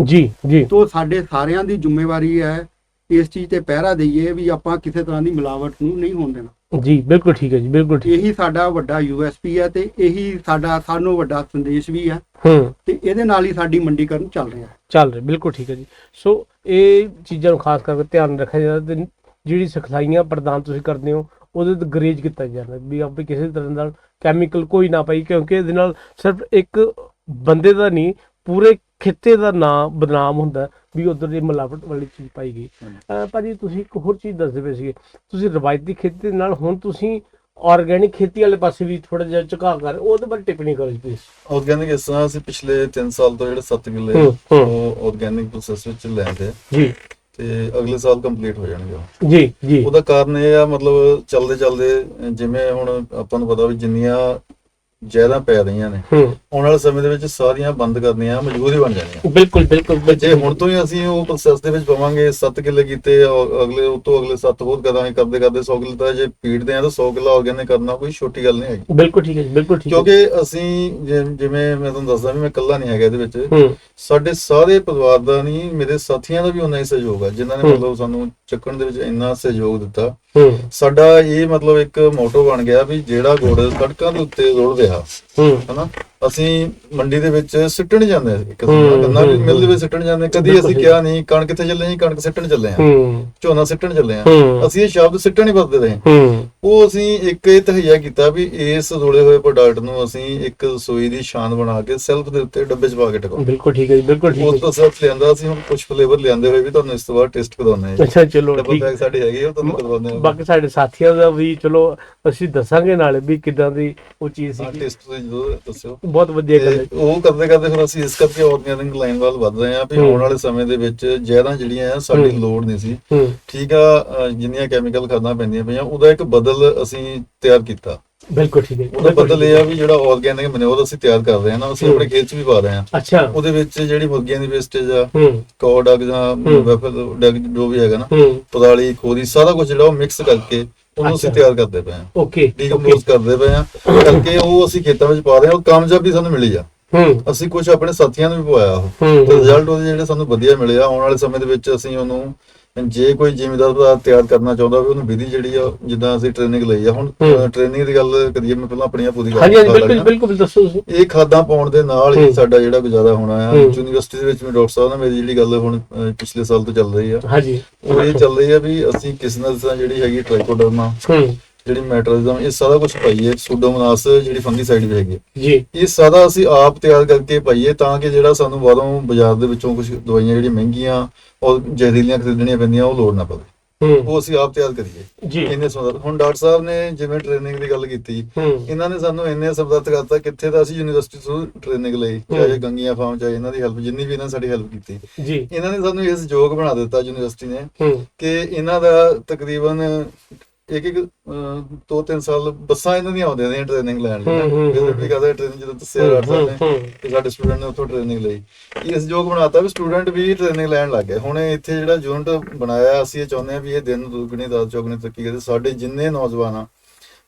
Speaker 1: ਜੀ ਜੀ।
Speaker 3: ਤੋਂ ਸਾਡੇ ਸਾਰਿਆਂ ਦੀ ਜ਼ਿੰਮੇਵਾਰੀ ਹੈ ਇਸ ਚੀਜ਼ ਤੇ ਪਹਿਰਾ ਦਈਏ ਵੀ ਆਪਾਂ ਕਿਸੇ ਤਰ੍ਹਾਂ ਦੀ ਮਿਲਾਵਟ ਨੂੰ ਨਹੀਂ ਹੋਣ ਦੇਣਾ।
Speaker 1: ਜੀ ਬਿਲਕੁਲ ਠੀਕ ਹੈ ਜੀ ਬਿਲਕੁਲ ਠੀਕ।
Speaker 3: ਇਹੀ ਸਾਡਾ ਵੱਡਾ ਯੂਐਸਪੀ ਹੈ ਤੇ ਇਹੀ ਸਾਡਾ ਸਾਨੂੰ ਵੱਡਾ ਸੰਦੇਸ਼ ਵੀ ਹੈ।
Speaker 1: ਹੂੰ।
Speaker 3: ਤੇ ਇਹਦੇ ਨਾਲ ਹੀ ਸਾਡੀ ਮੰਡੀਕਰਨ ਚੱਲ ਰਿਹਾ ਹੈ।
Speaker 1: ਚੱਲ ਰਿਹਾ ਬਿਲਕੁਲ ਠੀਕ ਹੈ ਜੀ। ਸੋ ਇਹ ਚੀਜ਼ਾਂ ਨੂੰ ਖਾਸ ਕਰਕੇ ਧਿਆਨ ਰੱਖਿਆ ਜਾਂਦਾ ਤੇ ਜਿਹੜੀ ਸਿਖਲਾਈਆਂ ਪ੍ਰਦਾਨ ਤੁਸੀਂ ਕਰਦੇ ਹੋ ਉਹਦੇ ਤੇ ਗਰੇਜ ਕੀਤਾ ਜਾਂਦਾ ਵੀ ਆਪੇ ਕਿਸੇ ਤਰ੍ਹਾਂ ਨਾਲ ਕੈਮੀਕਲ ਕੋਈ ਨਾ ਪਾਈ ਕਿਉਂਕਿ ਇਹਦੇ ਨਾਲ ਸਿਰਫ ਇੱਕ ਬੰਦੇ ਦਾ ਨਹੀਂ ਪੂਰੇ ਖਿੱਤੇ ਦਾ ਨਾਮ ਬਦਨਾਮ ਹੁੰਦਾ ਵੀ ਉਧਰ ਦੀ ਮਿਲਾਵਟ ਵਾਲੀ ਚੀਜ਼ ਪਾਈ ਗਈ ਭਾਜੀ ਤੁਸੀਂ ਇੱਕ ਹੋਰ ਚੀਜ਼ ਦੱਸਦੇ ਪਏ ਸੀਗੇ ਤੁਸੀਂ ਰਵਾਇਤੀ ਖੇਤੀ ਦੇ ਨਾਲ ਹੁਣ ਤੁਸੀਂ ਆਰਗੈਨਿਕ ਖੇਤੀ ਵਾਲੇ ਪਾਸੇ ਵੀ ਥੋੜਾ ਜਿਹਾ ਝੁਕਾਅ ਕਰ। ਉਹਦੇ ਬਾਰੇ ਟਿੱਪਣੀ ਕਰੋ ਜੀ ਪਲੀਜ਼
Speaker 2: ਆਰਗੈਨਿਕ ਇਸ ਤਰ੍ਹਾਂ ਅਸੀਂ ਪਿਛਲੇ 3 ਸਾਲ ਤੋਂ ਜਿਹੜੇ 7 ਕਿੱਲੇ। ਉਹ ਆਰਗੈਨਿਕ ਪ੍ਰੋਸੈਸ ਵਿੱਚ ਲੈਂਦੇ
Speaker 1: ਜੀ
Speaker 2: ਤੇ ਅਗਲੇ ਸਾਲ ਕੰਪਲੀਟ ਹੋ ਜਾਣਗੇ ਉਹ।
Speaker 1: ਜੀ ਜੀ
Speaker 2: ਉਹਦਾ ਕਾਰਨ ਇਹ ਆ ਮਤਲਬ ਚੱਲਦੇ ਚੱਲਦੇ ਜਿਵੇਂ ਹੁਣ ਆਪਾਂ ਨੂੰ ਪਤਾ ਵੀ ਜਿੰਨੀਆਂ ਜ਼ਹਿਰਾਂ ਪੈ ਰਹੀਆਂ ਨੇ।
Speaker 1: ਹੂੰ।
Speaker 2: ਆਉਣ ਵਾਲੇ ਸਮੇਂ ਦੇ ਵਿੱਚ ਸਾਰੀਆਂ ਬੰਦ ਕਰਨੀਆਂ ਮਜਬੂਰੀ ਬਣ ਜਾਣੀਆਂ।
Speaker 1: ਬਿਲਕੁਲ ਬਿਲਕੁਲ
Speaker 2: ਜੇ ਹੁਣ ਤੋਂ ਹੀ ਅਸੀਂ ਉਹ ਪ੍ਰੋਸੈਸ ਦੇ ਵਿੱਚ ਪਵਾਂਗੇ 7 ਕਿੱਲੇ ਕੀਤੇ ਅਗਲੇ ਤੋਂ ਅਗਲੇ 7 ਹੋਰ ਕਰਾਂਗੇ ਕਰਦੇ ਕਰਦੇ 100 ਕਿੱਲੇ ਤਾਂ ਜੇ ਪੀੜਦੇ ਆ ਤਾਂ 100 ਕਿੱਲਾ ਆਰਗੈਨਿਕ ਕਰਨਾ ਕੋਈ ਛੋਟੀ ਗੱਲ ਨਹੀਂ ਹੈਗੀ।
Speaker 1: ਬਿਲਕੁਲ ਠੀਕ ਹੈ ਜੀ ਬਿਲਕੁਲ ਠੀਕ ਹੈ।
Speaker 2: ਕਿਉਂਕਿ ਅਸੀਂ ਜਿਵੇਂ ਮੈਂ ਤੁਹਾਨੂੰ ਦੱਸਦਾ ਵੀ ਮੈਂ ਇਕੱਲਾ ਨਹੀਂ ਹੈਗਾ ਇਹਦੇ ਵਿੱਚ।
Speaker 1: ਹੂੰ।
Speaker 2: ਸਾਡੇ ਸਾਰੇ ਪਰਿਵਾਰ ਦਾ ਨਹੀਂ ਮੇਰੇ ਸਾਥੀਆਂ ਦਾ ਵੀ ਉਹਨਾਂ ਹੀ ਸਹਿਯੋਗ ਆ ਜਿਨ੍ਹਾਂ ਨੇ
Speaker 1: ਹੂੰ।
Speaker 2: ਮਤਲਬ ਸਾਨੂੰ ਚੱਕਣ ਦੇ ਵਿੱਚ ਇੰਨਾ ਸਹਿਯੋਗ ਦਿੱਤਾ।
Speaker 1: ਹੂੰ
Speaker 2: ਸਾਡਾ ਇਹ ਮਤਲਬ ਇੱਕ ਮੋਟੋ ਬਣ ਗਿਆ ਵੀ ਜਿਹੜਾ ਗੁੜ ਸੜਕਾਂ ਦੇ ਉੱਤੇ ਰੁੜ ਰਿਹਾ
Speaker 1: ਹੂੰ।
Speaker 2: ਹਨਾ? ਅਸੀਂ ਮੰਡੀ ਦੇ ਵਿੱਚ ਸਿੱਟਣ ਜਾਂਦੇ ਹਾਂ ਇੱਕ
Speaker 1: ਹੂੰ,
Speaker 2: ਗੰਨਾ ਵੀ
Speaker 1: ਹੂੰ,
Speaker 2: ਮਿਲ ਦੇ ਵਿੱਚ ਸਿੱਟਣ ਜਾਂਦੇ ਹਾਂ। ਕਦੀ ਅਸੀਂ। ਕਿਹਾ ਨਹੀਂ ਕਣਕ ਕਿੱਥੇ ਚੱਲੇ ਜੀ ਕਣਕ ਸਿੱਟਣ ਚੱਲੇ ਆ
Speaker 1: ਹੂੰ।
Speaker 2: ਝੋਨਾ ਸਿੱਟਣ ਚੱਲੇ ਆ
Speaker 1: ਹੂੰ।
Speaker 2: ਅਸੀਂ ਇਹ ਸ਼ਬਦ ਸਿੱਟਣ ਹੀ ਵਰਤਦੇ ਰਹੇ
Speaker 1: ਹੂੰ।
Speaker 2: ਉਹ ਅਸੀਂ ਇੱਕ ਇਹ ਤਹਈਆ ਕੀਤਾ ਵੀ ਇਸ ਰੁੜੇ ਹੋਏ ਪ੍ਰੋਡਕਟ ਨੂੰ ਅਸੀਂ ਇੱਕ ਰਸੋਈ ਦੀ ਸ਼ਾਨ ਬਣਾ ਕੇ ਸੈਲਫ ਦੇ ਉੱਤੇ ਡੱਬੇ 'ਚ ਪਾ ਕੇ ਟਿਕਾਓ।
Speaker 1: ਬਿਲਕੁਲ ਠੀਕ ਹੈ ਜੀ ਬਿਲਕੁਲ ਠੀਕ
Speaker 2: ਉਸ
Speaker 1: ਹੈ
Speaker 2: ਤੋਂ ਸਿਰਫ ਲਿਆਂਦਾ ਅਸੀਂ ਹੁਣ ਕੁਝ ਫਲੇਵਰ ਲਿਆਂਦੇ ਹੋਏ ਵੀ ਤੁਹਾਨੂੰ ਇਸ ਤੋਂ ਬਾਅਦ ਟੈਸਟ ਕਰਾਉਣੇ ਆ
Speaker 1: ਅੱਛਾ ਚਲੋ ਠੀਕ।
Speaker 2: ਬੈਗ ਸਾਡੀ ਹੈਗੀ ਉਹ ਤੁਹਾਨੂੰ ਕਰਵਾਉਂਦੇ ਆ
Speaker 1: ਬਾਕੀ ਸਾਡੇ ਸਾਥੀਆਂ ਦਾ ਵੀ ਚਲੋ ਅਸੀਂ ਦੱਸਾਂਗੇ ਨਾਲੇ ਵੀ ਕਿਦਾਂ ਦੀ ਉਹ ਚੀਜ਼
Speaker 2: ਹਾਂ
Speaker 1: ਸੀ
Speaker 2: ਟੈਸਟ ਤੁਸੀਂ ਜ਼ਰੂਰ ਦੱਸਿਓ।
Speaker 1: ਬਹੁਤ ਵਧੀਆ ਗੱਲ ਹੈ
Speaker 2: ਉਹ ਕਰਦੇ ਕਰਦੇ ਫਿਰ ਅਸੀਂ ਇਸ ਕਰਕੇ ਆਰਗੈਨਿਕ ਲਾਈਨ ਵੱਲ ਵਧ ਰਹੇ ਹਾਂ ਵੀ। ਆਉਣ ਵਾਲੇ ਸਮੇਂ ਦੇ ਵਿੱਚ ਜ਼ਹਿਰਾਂ ਜਿਹੜੀਆਂ ਆ ਸਾਡੀ। ਲੋੜ ਨਹੀਂ ਸੀ। ਠੀਕ ਆ ਜਿੰਨੀਆਂ ਕੈਮੀਕਲ ਖਾਦਾਂ ਪੈਂਦੀਆਂ ਪਈਆਂ ਉਹਦਾ ਇੱਕ ਬਦਲ ਅਸੀਂ ਤਿਆਰ ਕੀਤਾ।
Speaker 1: ਬਿਲਕੁਲ ਠੀਕ ਹੈ
Speaker 2: ਉਹਦਾ ਬਦਲ ਇਹ ਆ ਵੀ ਜਿਹੜਾ ਆਰਗੈਨਿਕ ਮੈਨੂਅਰ ਅਸੀਂ ਤਿਆਰ ਕਰ ਰਹੇ ਹਾਂ ਨਾ ਅਸੀਂ। ਆਪਣੇ ਖੇਤ 'ਚ ਵੀ ਪਾ ਰਹੇ ਹਾਂ।
Speaker 1: ਅੱਛਾ।
Speaker 2: ਉਹਦੇ ਵਿੱਚ ਜਿਹੜੀ ਮੁਰਗੀਆਂ ਦੀ ਵੇਸਟੇਜ ਆ ਕੌ ਡਗ ਜਾਂ। ਵੈਫਲ ਡਗ ਜੋ ਵੀ ਹੈਗਾ ਨਾ
Speaker 1: ਹੂੰ।
Speaker 2: ਪਦਾਲੀ ਖੋਰੀ ਸਾਰਾ ਕੁਝ ਜਿਹੜਾ ਉਹ ਮਿਕਸ ਕਰਕੇ ਉਹਨੂੰ ਅਸੀਂ। ਤਿਆਰ ਕਰਦੇ ਪਏ ਹਾਂ
Speaker 1: ਓਕੇ
Speaker 2: ਡੀਕੰਪੋਜ਼ ਕਰਦੇ ਪਏ ਹਾਂ ਕਰਕੇ ਉਹ ਅਸੀਂ ਖੇਤਾਂ ਵਿੱਚ ਪਾ ਰਹੇ ਹਾਂ ਉਹ ਕਾਮਯਾਬੀ ਸਾਨੂੰ ਮਿਲੀ ਆ।
Speaker 1: ਹੂੰ।
Speaker 2: ਅਸੀਂ ਕੁਝ ਆਪਣੇ ਸਾਥੀਆਂ ਨੂੰ ਵੀ ਪਵਾਇਆ ਉਹ। ਤੇ ਰਿਜ਼ਲਟ ਉਹਦੇ ਜਿਹੜੇ ਸਾਨੂੰ ਵਧੀਆ ਮਿਲੇ ਆ ਆਉਣ ਵਾਲੇ ਸਮੇਂ ਦੇ ਵਿੱਚ ਅਸੀਂ ਉਹਨੂੰ ਜੇ ਕੋਈ ਜ਼ਿਮੀਦਾਰ ਭਰਾ ਤਿਆਰ ਕਰਨਾ ਚਾਹੁੰਦਾ ਵੀ ਉਹਨੂੰ ਵਿਧੀ ਜਿਹੜੀ ਆ ਜਿੱਦਾਂ ਅਸੀਂ ਟ੍ਰੇਨਿੰਗ ਲਈ ਆ ਹੁਣ। ਟ੍ਰੇਨਿੰਗ ਦੀ ਗੱਲ ਕਰੀਏ ਮੈਂ ਪਹਿਲਾਂ ਆਪਣੀਆਂ ਪੂਰੀ ਗੱਲ
Speaker 1: ਹਾਂਜੀ ਹਾਂਜੀ ਬਿਲਕੁਲ। ਬਿਲਕੁਲ ਦੱਸੋ ਤੁਸੀਂ
Speaker 2: ਇਹ ਖਾਦਾਂ ਪਾਉਣ ਦੇ ਨਾਲ ਹੀ। ਸਾਡਾ ਜਿਹੜਾ ਗੁਜ਼ਾਰਾ ਹੋਣਾ ਆ। ਯੂਨੀਵਰਸਿਟੀ ਦੇ ਵਿੱਚ ਵੀ ਡਾਕਟਰ ਸਾਹਿਬ ਨਾਲ ਮੇਰੀ ਜਿਹੜੀ ਗੱਲ ਹੁਣ ਪਿਛਲੇ ਸਾਲ ਤੋਂ ਚੱਲ ਰਹੀ ਆ
Speaker 1: ਹਾਂਜੀ
Speaker 2: ਉਹ ਇਹ ਚੱਲ ਰਹੀ ਆ ਵੀ ਅਸੀਂ ਕਿਸ ਨਾਲ ਤਰ੍ਹਾਂ ਜਿਹੜੀ ਹੈਗੀ ਟ੍ਰਾਈਕੋਡਰਮਾ
Speaker 1: ਹੂੰ
Speaker 2: ਜਿਹੜੀ ਮੈਟਰਿਜ਼ਮ ਇਹ ਸਾਰਾ ਕੁਝ ਪਾਈਏ ਸੂਡੋਮੋਨਾਸ ਜਿਹੜੀ ਫੰਗੀਸਾਈਡ ਵੀ ਹੈਗੀ।
Speaker 1: ਜੀ।
Speaker 2: ਇਹ ਸਾਰਾ ਅਸੀਂ ਆਪ ਤਿਆਰ ਕਰਕੇ ਪਾਈਏ ਤਾਂ ਕਿ ਜਿਹੜਾ ਸਾਨੂੰ ਬਾਹਰੋਂ ਬਾਜ਼ਾਰ ਦੇ ਵਿੱਚੋਂ ਕੁਝ ਦਵਾਈਆਂ ਜਿਹੜੀਆਂ ਮਹਿੰਗੀਆਂ ਔਰ ਜ਼ਹਿਰੀਲੀਆਂ ਖਰੀਦਣੀਆਂ ਪੈਂਦੀਆਂ ਉਹ ਲੋੜ ਨਾ ਪਵੇ। ਉਹ ਅਸੀਂ ਆਪ ਤਿਆਰ ਕਰੀਏ।
Speaker 1: ਜੀ।
Speaker 2: ਇੰਨੇ ਸੁੰਦਰ ਹੁਣ ਡਾਕਟਰ ਸਾਹਿਬ ਨੇ ਜਿਵੇਂ ਟ੍ਰੇਨਿੰਗ ਦੀ ਗੱਲ ਕੀਤੀ ਇਹਨਾਂ ਨੇ ਸਾਨੂੰ ਇੰਨੇ ਸਬਦਤ ਕਰਤਾ ਕਿੱਥੇ ਤਾਂ ਅਸੀਂ ਯੂਨੀਵਰਸਿਟੀ ਤੋਂ ਟ੍ਰੇਨਿੰਗ ਲਈ ਚਾਹੇ ਗੰਗੀਆਂ ਫਾਰਮ ਚਾਹੇ ਇਹਨਾਂ ਦੀ ਹੈਲਪ ਜਿੰਨੀ ਵੀ ਇਹਨਾਂ ਸਾਡੀ ਹੈਲਪ ਕੀਤੀ।
Speaker 1: ਜੀ।
Speaker 2: ਇਹਨਾਂ ਨੇ ਸਾਨੂੰ ਇਸ ਯੋਗ ਬਣਾ ਦਿੱਤਾ ਯੂਨੀਵਰਸਿਟੀ ਨੇ ਕਿ ਇਹਨਾਂ ਦਾ ਤਕਰੀਬਨ ਇੱਕ ਇੱਕ ਦੋ ਤਿੰਨ ਸਾਲ ਬੱਸਾਂ ਇਹਨਾਂ ਦੀਆਂ ਆਉਂਦੀਆਂ ਨੇ ਟ੍ਰੇਨਿੰਗ ਲੈਣ ਲਈ। ਵੀ ਕਰਦੇ ਟ੍ਰੇਨਿੰਗ ਜਦੋਂ ਦੱਸਿਆ ਡਾਕਟਰ ਸਾਹਿਬ ਨੇ ਕਿ ਸਾਡੇ ਸਟੂਡੈਂਟ ਨੇ ਉੱਥੋਂ ਟ੍ਰੇਨਿੰਗ ਲਈ। ਇਹ ਇਸ ਯੋਗ ਬਣਾਤਾ ਵੀ ਸਟੂਡੈਂਟ ਵੀ ਟ੍ਰੇਨਿੰਗ ਲੈਣ ਲੱਗ ਗਏ। ਹੁਣ ਇੱਥੇ ਜਿਹੜਾ ਯੂਨਿਟ ਬਣਾਇਆ ਅਸੀਂ ਇਹ ਚਾਹੁੰਦੇ ਹਾਂ ਵੀ ਇਹ ਦਿਨ ਦੁਗਣੀ ਰਾਤ ਚੌਗਣੀ ਤਰੱਕੀ ਕਰੇ। ਸਾਡੇ ਜਿੰਨੇ ਨੌਜਵਾਨ ਆ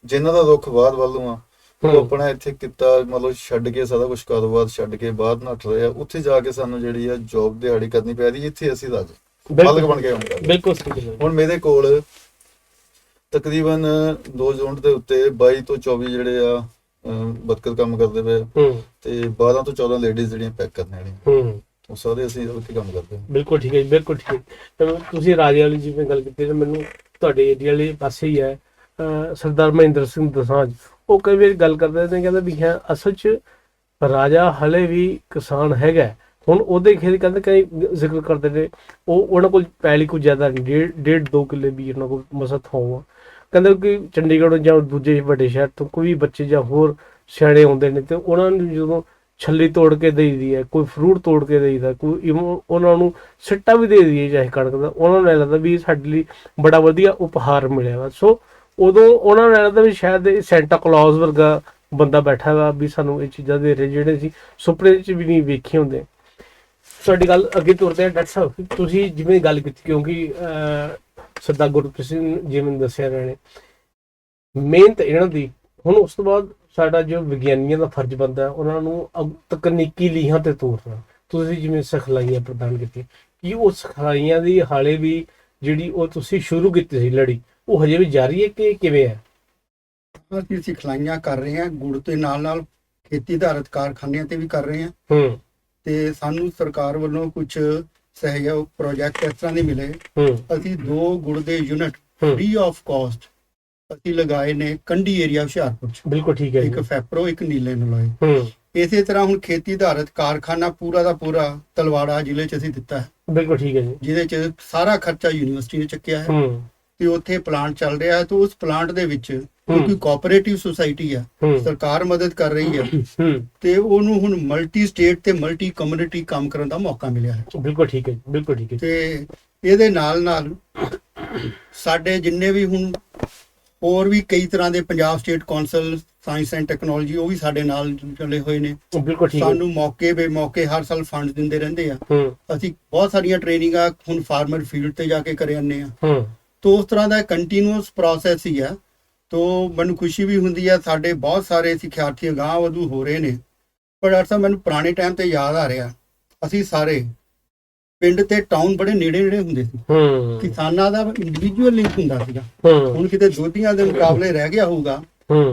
Speaker 2: ਜਿਨ੍ਹਾਂ ਦਾ ਦੁੱਖ ਬਾਅਦ ਵੱਲੋਂ ਆ ਉਹ। ਆਪਣਾ ਇੱਥੇ ਕੀਤਾ ਮਤਲਬ ਛੱਡ ਕੇ ਸਾਰਾ ਕੁਝ ਕਾਰੋਬਾਰ ਛੱਡ ਕੇ ਬਾਹਰ ਨੱਠ ਰਹੇ ਆ। ਉੱਥੇ ਜਾ ਕੇ ਸਾਨੂੰ ਜਿਹੜੀ ਆ ਜੌਬ ਦਿਹਾੜੀ ਕਰਨੀ ਪੈ ਰਹੀ ਇੱਥੇ ਅਸੀਂ ਰਾਜ ਮਾਲਕ ਬਣ ਕੇ ਆਉਂਦੇ
Speaker 1: ਬਿਲਕੁਲ।
Speaker 2: ਹੁਣ ਮੇਰੇ ਕੋਲ ਤਕਰੀਬਨ ਦੋ ਯੂਨਿਟ ਦੇ ਉੱਤੇ 22 ਤੋਂ 24 ਜਿਹੜੇ ਆ ਵਰਕਰ ਕੰਮ ਕਰਦੇ ਪਏ ਤੇ 12 ਤੋਂ 14 ਲੇਡੀਜ਼ ਜਿਹੜੀਆਂ ਪੈਕ ਕਰਨ ਵਾਲੀਆਂ।
Speaker 1: ਹੂੰ।
Speaker 2: ਉਹ ਸਾਰੇ ਅਸੀਂ ਉੱਥੇ ਕੰਮ ਕਰਦੇ ਹਾਂ।
Speaker 1: ਬਿਲਕੁਲ ਠੀਕ ਹੈ ਜੀ, ਬਿਲਕੁਲ ਠੀਕ ਹੈ। ਤੇ ਤੁਸੀਂ ਰਾਜੇ ਵਾਲੀ ਜਿਵੇਂ ਗੱਲ ਕੀਤੀ ਤੇ ਮੈਨੂੰ ਤੁਹਾਡੇ ਏਰੀਆ ਵਾਲੇ ਪਾਸੇ ਹੀ ਹੈ ਸਰਦਾਰ ਮਹਿੰਦਰ ਸਿੰਘ ਦਸਾਂਝ। ਉਹ ਕਈ ਵਾਰੀ ਗੱਲ ਕਰਦੇ ਨੇ ਕਹਿੰਦੇ ਵੀ ਹੈ ਅਸਲ 'ਚ ਰਾਜਾ ਹਲੇ ਵੀ ਕਿਸਾਨ ਹੈਗਾ। ਹੁਣ ਉਹਦੇ ਖੇਤ ਕਹਿੰਦੇ ਕਈ ਜ਼ਿਕਰ ਕਰਦੇ ਨੇ ਉਹ ਉਹਨਾਂ ਕੋਲ ਪੈਲੀ ਕੁਝ ਜ਼ਿਆਦਾ ਨਹੀਂ ਡੇਢ ਡੇਢ ਦੋ ਕਿੱਲੇ ਵੀ ਉਹਨਾਂ ਕੋਲ ਮਸਤ ਹੋਵਾ ਕਹਿੰਦੇ ਕਿ ਚੰਡੀਗੜ੍ਹ ਜਾਂ ਦੂਜੇ ਵੱਡੇ ਸ਼ਹਿਰ ਤੋਂ ਕੋਈ ਵੀ ਬੱਚੇ ਜਾਂ ਹੋਰ ਸਿਆਣੇ ਆਉਂਦੇ ਨੇ ਤੇ ਉਹਨਾਂ ਨੂੰ ਜਦੋਂ ਛੱਲੀ ਤੋੜ ਕੇ ਦੇਈਦੀ ਹੈ, ਕੋਈ ਫਰੂਟ ਤੋੜ ਕੇ ਦੇਈਦਾ ਕੋਈ ਉਹਨਾਂ ਨੂੰ ਸਿੱਟਾ ਵੀ ਦੇ ਦਈਏ ਚਾਹੇ ਕਣਕ ਦਾ, ਉਹਨਾਂ ਨੂੰ ਐਂ ਲੱਗਦਾ ਵੀ ਸਾਡੇ ਲਈ ਬੜਾ ਵਧੀਆ ਉਪਹਾਰ ਮਿਲਿਆ ਵਾ। ਸੋ ਉਦੋਂ ਉਹਨਾਂ ਨੂੰ ਐਂ ਲੱਗਦਾ ਵੀ ਸ਼ਾਇਦ ਇਹ ਸੈਂਟਾ ਕਲੌਜ਼ ਵਰਗਾ ਬੰਦਾ ਬੈਠਾ ਵਾ ਵੀ ਸਾਨੂੰ ਇਹ ਚੀਜ਼ਾਂ ਦੇ ਰਹੇ ਜਿਹੜੇ ਸੀ ਸੁਪਨੇ 'ਚ ਵੀ ਨਹੀਂ ਵੇਖੇ ਹੁੰਦੇ। ਤੁਹਾਡੀ ਗੱਲ ਅੱਗੇ ਤੁਰਦੇ ਆ ਡਾਕਟਰ ਸਾਹਿਬ, ਤੁਸੀਂ ਜਿਵੇਂ ਗੱਲ ਕੀਤੀ ਕਿਉਂਕਿ ਸਰਦਾਰ ਗੁਰਪ੍ਰੀਤ ਸਿੰਘ ਜਿਵੇਂ ਦੱਸਿਆ ਰਹੇ ਨੇ। ਮਿਹਨਤ ਇਹਨਾਂ ਦੀ। ਹੁਣ ਉਸ ਤੋਂ ਬਾਅਦ ਸਾਡਾ ਜੋ ਵਿਗਿਆਨੀਆਂ ਦਾ ਫਰਜ਼ ਬਣਦਾ ਹੈ, ਉਹਨਾਂ ਨੂੰ ਤਕਨੀਕੀ ਲੀਹਾਂ ਤੇ ਤੋਰਨਾ। ਤੁਸੀਂ ਜਿਵੇਂ ਸਿਖਲਾਈਆਂ ਪ੍ਰਦਾਨ ਕੀਤੀਆਂ। ਕੀ ਉਹ ਸਿਖਲਾਈਆਂ ਦੀ ਹਾਲੇ ਵੀ ਜਿਹੜੀ ਉਹ ਤੁਸੀਂ ਸ਼ੁਰੂ ਕੀਤੀ ਸੀ ਲੜੀ ਉਹ ਹਜੇ ਵੀ ਜਾਰੀ ਹੈ ਕਿ ਕਿਵੇਂ ਹੈ?
Speaker 3: ਅਸੀਂ ਸਿਖਲਾਈਆਂ ਕਰ ਰਹੇ ਹਾਂ ਗੁੜ ਦੇ ਨਾਲ ਨਾਲ ਖੇਤੀ ਆਧਾਰਿਤ ਕਾਰਖਾਨਿਆਂ ਤੇ ਵੀ ਕਰ ਰਹੇ ਹਾਂ।
Speaker 1: ਹੂੰ।
Speaker 3: ਤੇ ਸਾਨੂੰ ਸਰਕਾਰ ਵੱਲੋਂ ਕੁਝ ਸਹਿਯੋਗ ਪ੍ਰੋਜੈਕਟ ਇਸ ਤਰ੍ਹਾਂ ਦੇ ਮਿਲੇ। ਅਸੀਂ ਦੋ ਗੁੜ ਦੇ ਯੂਨਿਟ। ਫ੍ਰੀ ਆਫ ਕਾਸਟ ਅਸੀਂ ਲਗਾਏ ਨੇ ਕੰਢੀ ਏਰੀਆ ਹੁਸ਼ਿਆਰਪੁਰ ਚ।
Speaker 1: ਬਿਲਕੁਲ ਠੀਕ ਹੈ
Speaker 3: ਇੱਕ ਫੈਪਰੋ ਇੱਕ ਨੀਲੇ ਨਲੋਏ। ਇਸੇ ਤਰ੍ਹਾਂ ਹੁਣ ਖੇਤੀ ਆਧਾਰਿਤ ਕਾਰਖਾਨਾ ਪੂਰਾ ਦਾ ਪੂਰਾ ਤਲਵਾੜਾ ਜ਼ਿਲ੍ਹੇ ਚ ਅਸੀਂ ਦਿੱਤਾ ਹੈ।
Speaker 1: ਬਿਲਕੁਲ ਠੀਕ ਹੈ ਜੀ।
Speaker 3: ਜਿਹਦੇ ਚ ਸਾਰਾ ਖਰਚਾ ਯੂਨੀਵਰਸਿਟੀ ਨੇ ਚੱਕਿਆ ਹੂੰ। ਤੇ ਉੱਥੇ ਪਲਾਂਟ ਚੱਲ ਰਿਹਾ ਹੈ ਤੇ ਉਸ ਪਲਾਂਟ ਦੇ ਵਿੱਚ ਕਿਉਂਕਿ ਕੋਆਪਰੇਟਿਵ ਸੁਸਾਇਟੀ ਹੂੰ। ਸਰਕਾਰ ਮਦਦ ਕਰ ਰਹੀ ਹੈ। ਤੇ ਉਹਨੂੰ ਹੁਣ ਮਲਟੀ ਸਟੇਟ ਤੇ ਮਲਟੀ ਕਮਿਊਨਿਟੀ ਕੰਮ ਕਰਨ ਦਾ ਮੌਕਾ ਮਿਲਿਆ ਹੈ।
Speaker 1: ਬਿਲਕੁਲ ਠੀਕ ਹੈ ਬਿਲਕੁਲ ਠੀਕ ਹੈ।
Speaker 3: ਤੇ ਇਹਦੇ ਨਾਲ ਨਾਲ ਸਾਡੇ ਜਿੰਨੇ ਵੀ ਹੁਣ ਹੋਰ ਵੀ ਕਈ ਤਰ੍ਹਾਂ ਦੇ Punjab state council science and technology ਉਹ ਵੀ ਸਾਡੇ ਨਾਲ ਚੱਲੇ ਹੋਏ ਨੇ।
Speaker 1: ਬਿਲਕੁਲ ਠੀਕ
Speaker 3: ਸਾਨੂੰ ਮੌਕੇ ਬੇ ਮੌਕੇ ਹਰ ਸਾਲ ਫੰਡ ਦਿੰਦੇ ਰਹਿੰਦੇ ਆ। ਅਸੀਂ ਬਹੁਤ ਸਾਰੀਆਂ ਟ੍ਰੇਨਿੰਗਾਂ ਹੁਣ ਫਾਰਮਰ ਫੀਲਡ ਤੇ ਜਾ ਕੇ ਕਰ ਆਨੇ ਆ। ਤੋ ਉਸ ਤਰ੍ਹਾਂ ਦਾ ਕੰਟੀਨਿਊਸ ਪ੍ਰੋਸੈਸ ਹੀ ਆ। ਤੋ ਮੈਨੂੰ ਖੁਸ਼ੀ ਵੀ ਹੁੰਦੀ ਆ ਸਾਡੇ ਬਹੁਤ ਸਾਰੇ ਸਿੱਖਿਆਰਥੀ ਅਗਾਂਹ ਵਧੂ ਹੋ ਰਹੇ ਨੇ। ਪਰ ਡਾਕਟਰ ਸਾਹਿਬ ਮੈਨੂੰ ਪੁਰਾਣੇ ਟਾਈਮ ਤੇ ਯਾਦ ਆ ਰਿਹਾ ਅਸੀਂ ਸਾਰੇ ਪਿੰਡ ਤੇ ਟਾਊਨ ਬੜੇ ਨੇੜੇ ਨੇੜੇ ਹੁੰਦੇ ਸੀ।
Speaker 1: ਹੂੰ।
Speaker 3: ਕਿਸਾਨਾਂ ਦਾ ਇੰਡੀਵਿਜੂਅਲ ਲਿੰਕ ਹੁੰਦਾ ਸੀਗਾ। ਹੁਣ ਕਿਤੇ ਦੋਧੀਆਂ ਦੇ ਮੁਕਾਬਲੇ ਰਹਿ ਗਿਆ ਹੋਊਗਾ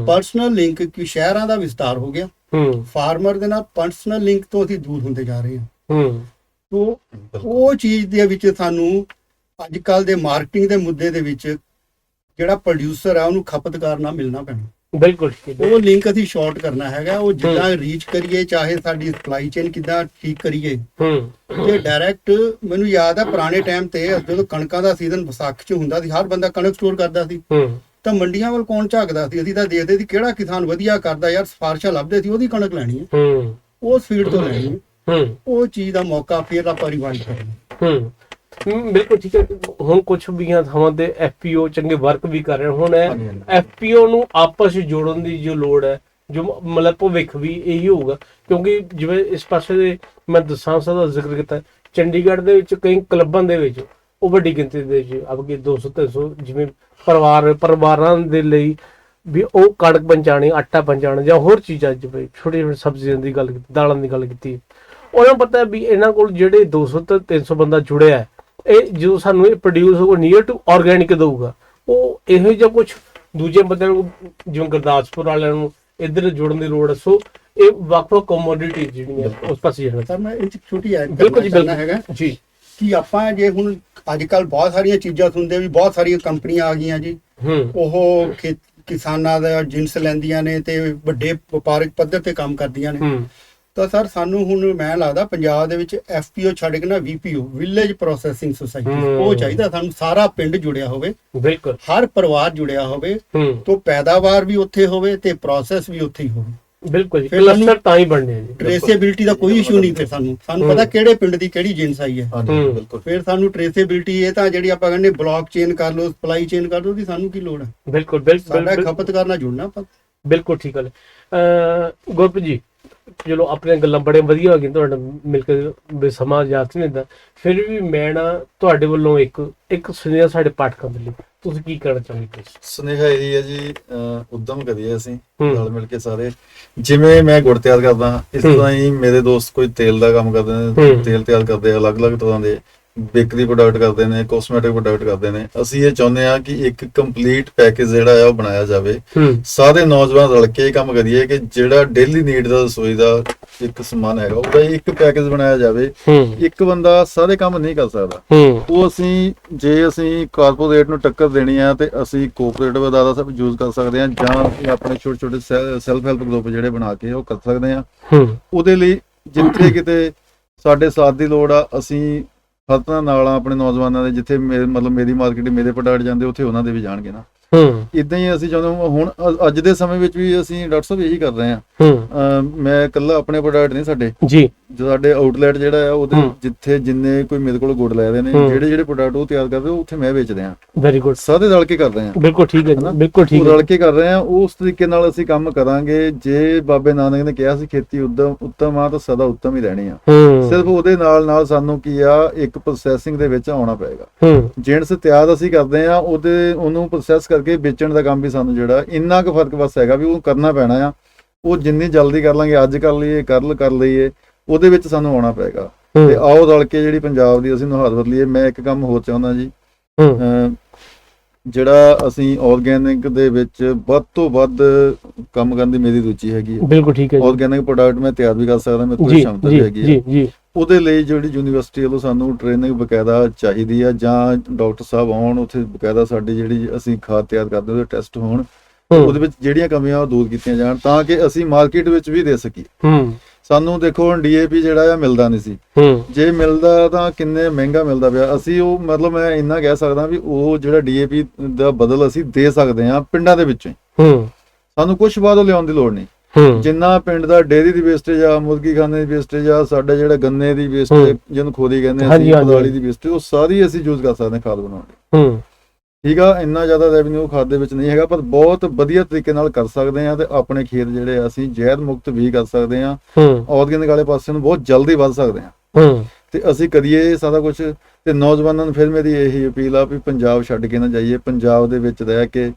Speaker 3: ਪਰਸਨਲ ਲਿੰਕ ਕਿ ਸ਼ਹਿਰਾਂ ਦਾ ਵਿਸਤਾਰ ਹੋ ਗਿਆ।
Speaker 1: ਹੂੰ।
Speaker 3: ਫਾਰਮਰ ਦੇ ਨਾਲ ਪਰਸਨਲ ਲਿੰਕ ਤੋਂ ਅਸੀਂ ਦੂਰ ਹੁੰਦੇ ਜਾ ਰਹੇ ਹਾਂ।
Speaker 1: ਹੂੰ।
Speaker 3: ਤੋ ਉਹ ਚੀਜ਼ ਦੇ ਵਿੱਚ ਸਾਨੂੰ ਅੱਜ ਕੱਲ ਦੇ ਮਾਰਕੀਟਿੰਗ ਦੇ ਮੁੱਦੇ ਦੇ ਵਿੱਚ ਜਿਹੜਾ ਪ੍ਰੋਡਿਊਸਰ ਆ ਉਹਨੂੰ ਖਪਤਕਾਰ ਨਾਲ ਮਿਲਣਾ ਪੈਣਾ।
Speaker 1: ਬਿਲਕੁਲ।
Speaker 3: ਉਹ ਲਿੰਕ ਅਸੀਂ ਸ਼ਾਰਟ ਕਰਨਾ ਹੈਗਾ ਉਹ ਜਿੱਦਾਂ ਰੀਚ ਕਰੀਏ ਚਾਹੇ ਸਾਡੀ ਸਪਲਾਈ ਚੇਨ ਕਿੱਦਾਂ ਠੀਕ ਕਰੀਏ।
Speaker 1: ਹੂੰ।
Speaker 3: ਤੇ ਡਾਇਰੈਕਟ ਮੈਨੂੰ ਯਾਦ ਆ ਪੁਰਾਣੇ ਟਾਈਮ ਤੇ ਜਦੋਂ ਕਣਕਾਂ ਦਾ ਸੀਜ਼ਨ ਵਿਸਾਖ 'ਚ ਹੁੰਦਾ ਸੀ ਹਰ ਬੰਦਾ ਕਣਕ ਸਟੋਰ ਕਰਦਾ ਸੀ।
Speaker 1: ਹੂੰ।
Speaker 3: ਤਾਂ ਮੰਡੀਆਂ ਵੱਲ ਕੌਣ ਝਾਕਦਾ ਸੀ? ਅਸੀਂ ਤਾਂ ਦੇਖਦੇ ਸੀ ਕਿਹੜਾ ਕਿਸਾਨ ਵਧੀਆ ਕਰਦਾ ਯਾਰ ਸਿਫਾਰਸ਼ਾਂ ਲੱਭਦੇ ਸੀ ਉਹਦੀ ਕਣਕ ਲੈਣੀ ਹੈ
Speaker 1: ਹੂੰ।
Speaker 3: ਉਹ ਫੀਡ ਤੋਂ ਲੈਣੀ ਹੈ
Speaker 1: ਹੂੰ।
Speaker 3: ਉਹ ਚੀਜ਼ ਦਾ ਮੌਕਾ ਫੇਰ ਆਪਾਂ ਰਿਵਾਈਜ਼ ਕਰਨਾ।
Speaker 1: ਹੂੰ। ਬਿਲਕੁਲ ਠੀਕ ਹੈ। ਹੁਣ ਕੁਝ ਵੀਆਂ ਥਾਵਾਂ ਤੇ ਐਫਪੀਓ ਚੰਗੇ ਵਰਕ ਵੀ ਕਰ ਰਹੇ ਹੁਣ। ਐਫਪੀਓ ਨੂੰ ਆਪਸ ਵਿੱਚ ਜੋੜਨ ਦੀ ਜੋ ਲੋੜ ਹੈ ਜੋ ਮਤਲਬ ਭਵਿੱਖ ਵੀ ਇਹੀ ਹੋਊਗਾ। ਕਿਉਂਕਿ ਜਿਵੇਂ ਇਸ ਪਾਸੇ ਦੇ ਮੈਂ ਦਸਾਂ ਸਾਹਿਬ ਦਾ ਜ਼ਿਕਰ ਕੀਤਾ ਚੰਡੀਗੜ੍ਹ ਦੇ ਵਿੱਚ ਕਈ ਕਲੱਬਾਂ ਦੇ ਵਿੱਚ ਉਹ ਵੱਡੀ ਗਿਣਤੀ ਦੇ ਵਿੱਚ ਆਪਕੇ 200 300 ਜਿਵੇਂ ਪਰਿਵਾਰ ਪਰਿਵਾਰਾਂ ਦੇ ਲਈ ਵੀ ਉਹ ਕਣਕ ਪਹੁੰਚਾਣੀ ਆਟਾ ਪਹੁੰਚਾਉਣਾ ਜਾਂ ਹੋਰ ਚੀਜ਼ਾਂ ਜਿਵੇਂ ਛੋਟੀ ਛੋਟੀ ਸਬਜ਼ੀਆਂ ਦੀ ਗੱਲ ਕੀਤੀ ਦਾਲਾਂ ਦੀ ਗੱਲ ਕੀਤੀ। ਉਹਨਾਂ ਨੂੰ ਪਤਾ ਵੀ ਇਹਨਾਂ ਕੋਲ ਜਿਹੜੇ 200 ਤੋਂ 300 ਬੰਦਾ ਜੁੜਿਆ ਹੈ ਇਹ ਜੋ ਸਾਨੂੰ ਇਹ ਪ੍ਰੋਡਿਊਸ ਉਹ ਨੀਅਰ ਟੂ ਆਰਗੈਨਿਕ ਦਊਗਾ ਉਹ ਇਹੋ ਜਿਹਾ ਕੁਝ ਦੂਜੇ ਬੰਦਿਆਂ ਨੂੰ ਜਿਵੇਂ ਗੁਰਦਾਸਪੁਰ ਵਾਲਿਆਂ ਨੂੰ ਇੱਧਰ ਜੁੜਨ ਦੀ ਲੋੜ ਹੈ ਸੋ ਇਹ ਵੱਖ-ਵੱਖ ਕਮੋਡਿਟੀ ਜਿਹੜੀਆਂ ਉਸ ਪਾਸੇ ਜਾਣਾ
Speaker 3: ਸਰ ਮੈਂ ਇਹ ਛੋਟੀ ਐਡ
Speaker 1: ਬਿਲਕੁਲ ਜੀ ਬਿਲਕੁਲ।
Speaker 3: ਹੈਗਾ
Speaker 1: ਜੀ।
Speaker 3: ਕਿ ਆਪਾਂ ਜੇ ਹੁਣ ਅੱਜ ਕੱਲ ਬਹੁਤ ਸਾਰੀਆਂ ਚੀਜ਼ਾਂ ਸੁਣਦੇ ਵੀ ਬਹੁਤ ਸਾਰੀਆਂ ਕੰਪਨੀਆਂ ਆ ਗਈਆਂ ਜੀ। ਉਹ ਕਿਸਾਨਾਂ ਦਾ ਜਿੰਸ ਲੈਂਦੀਆਂ ਨੇ ਤੇ ਵੱਡੇ ਵਪਾਰਕ ਪੱਧਰ ਤੇ ਕੰਮ ਕਰਦੀਆਂ ਨੇ। ਤਾਂ ਸਰ ਸਾਨੂੰ ਹੁਣ ਮੈਂ ਲੱਗਦਾ ਪੰਜਾਬ ਦੇ ਵਿੱਚ ਐਫਪੀਓ ਛੱਡ ਕੇ ਨਾ ਵੀਪੀਓ ਵਿਲੇਜ ਪ੍ਰੋਸੈਸਿੰਗ ਸੁਸਾਇਟੀ। ਉਹ ਚਾਹੀਦਾ ਸਾਨੂੰ ਸਾਰਾ ਪਿੰਡ ਜੁੜਿਆ ਹੋਵੇ।
Speaker 1: ਬਿਲਕੁਲ।
Speaker 3: ਹਰ ਪਰਿਵਾਰ ਜੁੜਿਆ ਹੋਵੇ ਤੋਂ ਪੈਦਾਵਾਰ ਵੀ ਉੱਥੇ ਹੋਵੇ ਤੇ ਪ੍ਰੋਸੈਸ ਵੀ ਉੱਥੇ ਹੀ ਹੋਵੇ।
Speaker 1: ਬਿਲਕੁਲ ਜੀ ਕਲਸਟਰ ਤਾਂ ਹੀ ਬਣਨੇ ਜੀ।
Speaker 3: ਟ੍ਰੇਸੇਬਿਲਟੀ ਦਾ ਕੋਈ ਇਸ਼ੂ ਨਹੀਂ ਫਿਰ ਸਾਨੂੰ। ਸਾਨੂੰ। ਪਤਾ ਕਿਹੜੇ ਪਿੰਡ ਦੀ ਕਿਹੜੀ ਜਿੰਸ ਆਈ ਹੈ।
Speaker 2: ਬਿਲਕੁਲ।
Speaker 3: ਫਿਰ ਸਾਨੂੰ ਟ੍ਰੇਸੇਬਿਲਟੀ ਇਹ ਤਾਂ ਜਿਹੜੀ ਆਪਾਂ ਕਹਿੰਦੇ ਬਲੌਕ ਚੇਨ ਕਰ ਲਓ ਸਪਲਾਈ ਚੇਨ ਕਰ ਲਓ ਦੀ ਸਾਨੂੰ ਕੀ ਲੋੜ ਹੈ?
Speaker 1: ਬਿਲਕੁਲ ਬਿਲਕੁਲ
Speaker 3: ਸਾਡਾ ਖਪਤਕਾਰ ਨਾਲ ਜੁੜਨਾ ਆਪਾਂ।
Speaker 1: ਬਿਲਕੁਲ ਠੀਕ ਗੱਲ ਅ ਗੁਰਪ੍ਰੀਤ ਜੀ ਚਲੋ ਆਪਣੀਆਂ ਗੱਲਾਂ ਬੜੇ ਵਧੀਆ ਹੋ ਗਈਆਂ ਤੁਹਾਡੇ ਨਾਲ ਮਿਲ ਕੇ ਵੀ ਸਮਾਂ ਯਾਦ ਨਹੀਂ ਹੁੰਦਾ ਫਿਰ ਵੀ ਮੈਂ ਨਾ ਤੁਹਾਡੇ ਵੱਲੋਂ ਇੱਕ ਇੱਕ ਸੁਨੇਹਾ ਸਾਡੇ ਪਾਠਕਾਂ ਦੇ ਲਈ ਤੁਸੀਂ ਕੀ ਕਹਿਣਾ ਚਾਹੁੰਦੇ please?
Speaker 2: ਸੁਨੇਹਾ ਇਹ ਹੈ ਜੀ ਉਦਮ ਕਰੀਏ ਅਸੀਂ। ਨਾਲ ਮਿਲ ਕੇ ਸਾਰੇ ਜਿਵੇਂ ਮੈਂ ਗੁੜ ਤਿਆਰ ਕਰਦਾ ਇਸ। ਤਰ੍ਹਾਂ ਹੀ ਮੇਰੇ ਦੋਸਤ ਕੋਈ ਤੇਲ ਦਾ ਕੰਮ ਕਰਦੇ ਨੇ। ਤੇਲ ਤਿਆਰ ਕਰਦੇ ਆ ਅਲੱਗ-ਅਲੱਗ ਤਰ੍ਹਾਂ ਦੇ ਬੇਕਰੀ ਪ੍ਰੋਡਕਟ ਕਰਦੇ ਨੇ ਕਾਸਮੈਟਿਕ ਪ੍ਰੋਡਕਟ ਕਰਦੇ ਨੇ ਅਸੀਂ ਇਹ ਚਾਹੁੰਦੇ ਹਾਂ ਕਿ ਇੱਕ ਕੰਪਲੀਟ ਪੈਕੇਜ ਜਿਹੜਾ ਹੈ ਉਹ ਬਣਾਇਆ ਜਾਵੇ। ਸਾਰੇ ਨੌਜਵਾਨ ਰਲ ਕੇ ਇਹ ਕੰਮ ਕਰੀਏ ਕਿ ਜਿਹੜਾ ਡੇਲੀ ਨੀਡ ਦਾ ਰਸੋਈ ਦਾ ਇੱਕ ਸਮਾਨ ਹੈਗਾ ਉਹਦਾ ਇੱਕ ਪੈਕੇਜ ਬਣਾਇਆ ਜਾਵੇ। ਇੱਕ ਬੰਦਾ ਸਾਰੇ ਕੰਮ ਨਹੀਂ ਕਰ ਸਕਦਾ। ਉਹ ਅਸੀਂ ਜੇ ਅਸੀਂ ਕਾਰਪੋਰੇਟ ਨੂੰ ਟੱਕਰ ਦੇਣੀ ਆ ਤੇ ਅਸੀਂ ਕੋਆਪਰੇਟਿਵ ਅਦਾਰਾ ਸਭ ਯੂਜ਼ ਕਰ ਸਕਦੇ ਹਾਂ ਜਾਂ ਆਪਣੇ ਛੋਟੇ ਛੋਟੇ ਸੈਲਫ ਹੈਲਪ ਗਰੁੱਪ ਜਿਹੜੇ ਬਣਾ ਕੇ ਉਹ ਕਰ ਸਕਦੇ ਹੂੰ। ਉਹਦੇ ਲਈ ਜਿੱਥੇ ਕਿਤੇ ਸਾਡੇ ਸਾਥ ਦੀ ਲੋੜ ਆ ਅਸੀਂ ਫਤਨਾ ਨਾਲ ਆਪਣੇ ਨੌਜਵਾਨਾਂ ਦੇ ਜਿੱਥੇ ਮਤਲਬ ਮੇਰੀ ਮਾਰਕੀਟ ਮੇਰੇ ਪ੍ਰੋਡਕਟ ਜਾਂਦੇ ਉੱਥੇ ਉਹਨਾਂ ਦੇ ਵੀ ਜਾਣਗੇ ਨਾ।
Speaker 1: ਹੂੰ।
Speaker 2: ਇਦਾਂ ਹੀ ਅਸੀਂ ਚਾਹੁੰਦੇ ਹਾਂ ਹੁਣ ਅੱਜ ਦੇ ਸਮੇਂ ਵਿੱਚ ਵੀ ਅਸੀਂ ਡਾਕਟਰ ਸਾਹਿਬ ਇਹੀ ਕਰ ਰਹੇ ਹਾਂ। ਮੈਂ ਇਕੱਲਾ ਆਪਣੇ ਪ੍ਰੋਡਕਟ ਨਹੀਂ ਸਾਡੇ।
Speaker 1: ਜੀ।
Speaker 2: ਜੋ ਸਾਡੇ ਆਊਟਲੈਟ ਜਿਹੜਾ ਆ ਉਹਦੇ
Speaker 1: ਹੂੰ।
Speaker 2: ਜਿੱਥੇ ਜਿੰਨੇ ਕੋਈ ਮੇਰੇ ਕੋਲ ਗੁੜ ਲੈ ਰਹੇ ਨੇ
Speaker 1: ਹੂੰ।
Speaker 2: ਜਿਹੜੇ ਜਿਹੜੇ ਪ੍ਰੋਡਕਟ ਉਹ ਤਿਆਰ ਕਰਦੇ ਉਹ ਉੱਥੇ ਮੈਂ ਵੇਚਦੇ ਆ
Speaker 1: ਵੈਰੀ ਗੁੱਡ
Speaker 2: ਸਾਰੇ ਰਲ ਕੇ ਕਰ ਰਹੇ ਆ
Speaker 1: ਬਿਲਕੁਲ ਠੀਕ ਹੈ ਜੀ? ਬਿਲਕੁਲ ਠੀਕ ਹੈ
Speaker 2: ਰਲ ਕੇ ਕਰ ਰਹੇ ਆ ਉਸ ਤਰੀਕੇ ਨਾਲ ਅਸੀਂ ਕੰਮ ਕਰਾਂਗੇ। ਜੇ ਬਾਬੇ ਨਾਨਕ ਨੇ ਕਿਹਾ ਸੀ ਖੇਤੀ ਉਦਮ ਉੱਤਮ ਆ ਤਾਂ ਸਦਾ ਉੱਤਮ ਹੀ ਰਹਿਣੀ ਆ।
Speaker 1: ਹੂੰ।
Speaker 2: ਸਿਰਫ ਉਹਦੇ ਨਾਲ ਨਾਲ ਸਾਨੂੰ ਕੀ ਆ ਇੱਕ ਪ੍ਰੋਸੈਸਿੰਗ ਦੇ ਵਿੱਚ ਆਉਣਾ ਪਏਗਾ।
Speaker 1: ਹੂੰ।
Speaker 2: ਜਿਣਸ ਤਿਆਰ ਅਸੀਂ ਕਰਦੇ ਆ ਉਹਦੇ ਉਹਨੂੰ ਪ੍ਰੋਸੈਸ ਕਰਕੇ ਵੇਚਣ ਦਾ ਕੰਮ ਵੀ ਸਾਨੂੰ ਜਿਹੜਾ ਇੰਨਾ ਕੁ ਫ਼ਰਕ ਬਸ ਹੈਗਾ ਵੀ ਉਹ ਕਰਨਾ ਪੈਣਾ ਆ। ਉਹ ਜਿੰਨੀ ਜਲਦੀ ਕਰ ਲਾਂਗੇ ਅੱਜ ਕਰ ਲਈਏ ਕੱਲ ਕਰ ਲਈਏ। ਉਹਦੇ ਵਿੱਚ ਸਾਨੂੰ ਆਉਣਾ ਪਏਗਾ। ਤੇ ਆਓ ਰਲ ਕੇ ਜਿਹੜੀ ਪੰਜਾਬ ਦੀ ਅਸੀਂ ਨੁਹਾਰ ਬਦਲੀਏ ਮੈਂ ਇੱਕ ਕੰਮ ਹੋਰ ਚਾਹੁੰਦਾ ਜੀ। ਜਿਹੜਾ ਅਸੀਂ ਆਰਗੈਨਿਕ ਦੇ ਵਿੱਚ ਵੱਧ ਤੋਂ ਵੱਧ ਕੰਮ ਕਰਨ ਦੀ ਮੇਰੀ ਰੁਚੀ ਹੈਗੀ ਹੈ
Speaker 1: ਬਿਲਕੁਲ ਠੀਕ ਹੈ ਜੀ।
Speaker 2: ਆਰਗੈਨਿਕ ਪ੍ਰੋਡਕਟ ਮੈਂ ਤਿਆਰ ਵੀ ਕਰ ਸਕਦਾ ਮੇਰੇ ਕੋਲ ਸ਼ਮਤਾ ਹੈਗੀ
Speaker 1: ਜੀ
Speaker 2: ਹੈ
Speaker 1: ਜੀ।
Speaker 2: ਉਹਦੇ ਲਈ ਜਿਹੜੀ ਯੂਨੀਵਰਸਿਟੀ ਵੱਲੋਂ ਸਾਨੂੰ ਟ੍ਰੇਨਿੰਗ ਬਕਾਇਦਾ ਚਾਹੀਦੀ ਆ ਜਾਂ ਡਾਕਟਰ ਸਾਹਿਬ ਆਉਣ ਉੱਥੇ ਬਕਾਇਦਾ ਸਾਡੀ ਜਿਹੜੀ ਅਸੀਂ ਖਾਦ ਤਿਆਰ ਕਰਦੇ ਉਹਦੇ ਟੈਸਟ ਹੋਣ ਉਹਦੇ ਵਿੱਚ ਜਿਹੜੀਆਂ ਕਮੀਆਂ ਉਹ ਦੂਰ ਕੀਤੀਆਂ ਜਾਣ ਤਾਂ ਕਿ ਅਸੀਂ ਮਾਰਕੀਟ ਵਿੱਚ ਵੀ ਦੇ ਸਕੀਏ।
Speaker 1: ਹੂੰ।
Speaker 2: ਸਾਨੂੰ ਦੇਖੋ ਹੁਣ ਡੀਏਪੀ ਜਿਹੜਾ ਆ ਮਿਲਦਾ ਨਹੀਂ ਸੀ। ਜੇ ਮਿਲਦਾ ਤਾਂ ਕਿੰਨੇ ਮਹਿੰਗਾ ਮਿਲਦਾ ਪਿਆ। ਅਸੀਂ ਉਹ ਮਤਲਬ ਮੈਂ ਇੰਨਾ ਕਹਿ ਸਕਦਾ ਵੀ ਉਹ ਜਿਹੜਾ ਡੀਏਪੀ ਦਾ ਬਦਲ ਅਸੀਂ ਦੇ ਸਕਦੇ ਹਾਂ ਪਿੰਡਾਂ ਦੇ ਵਿੱਚੋਂ ਹੀ। ਸਾਨੂੰ ਕੁਝ ਬਾਅਦੋਂ ਲਿਆਉਣ ਦੀ ਲੋੜ ਨਹੀਂ। ਜਿੰਨਾ ਪਿੰਡ ਦਾ ਡੇਰੀ ਦੀ ਵੇਸਟੇਜ ਆ ਮੁਰਗੀ ਖਾਨੇ ਦੀ ਵੇਸਟੇਜ ਆ ਸਾਡੇ ਜਿਹੜਾ ਗੰਨੇ ਦੀ ਵੇਸਟੇਜ। ਜਿਹਨੂੰ ਖੋਦੀ ਕਹਿੰਦੇ ਆ ਅਸੀਂ। ਪਦਾਲੀ ਦੀ ਵੇਸਟੇਜ ਉਹ ਸਾਰੀ ਅਸੀਂ ਯੂਜ਼ ਕਰ ਸਕਦੇ ਖਾਦ ਬਣਾਉਣ ਲਈ
Speaker 1: ਹੂੰ।
Speaker 2: ਠੀਕ ਆ ਇੰਨਾ ਜ਼ਿਆਦਾ ਰੈਵਨਿਊ ਖਾਦ ਦੇ ਵਿੱਚ ਨਹੀਂ ਹੈਗਾ ਪਰ ਬਹੁਤ ਵਧੀਆ ਤਰੀਕੇ ਨਾਲ ਕਰ ਸਕਦੇ ਆ ਤੇ ਆਪਣੇ ਖੇਤ ਜਿਹੜੇ ਅਸੀਂ ਜ਼ਹਿਰ ਮੁਕਤ ਵੀ ਕਰ ਸਕਦੇ ਆ ਆਰਗੈਨਿਕ ਵਾਲੇ ਪਾਸੇ ਨੂੰ ਬਹੁਤ ਜਲਦੀ ਵੱਧ ਸਕਦੇ ਆ
Speaker 1: ਹੂੰ।
Speaker 2: ਤੇ ਅਸੀਂ ਕਰੀਏ ਸਾਰਾ ਕੁਝ ਤੇ ਨੌਜਵਾਨਾਂ ਨੂੰ ਫਿਰ ਮੇਰੀ ਇਹੀ ਅਪੀਲ ਆ ਵੀ ਪੰਜਾਬ ਛੱਡ ਕੇ ਨਾ ਜਾਈਏ ਪੰਜਾਬ ਦੇ ਵਿੱਚ ਰਹਿ ਕੇ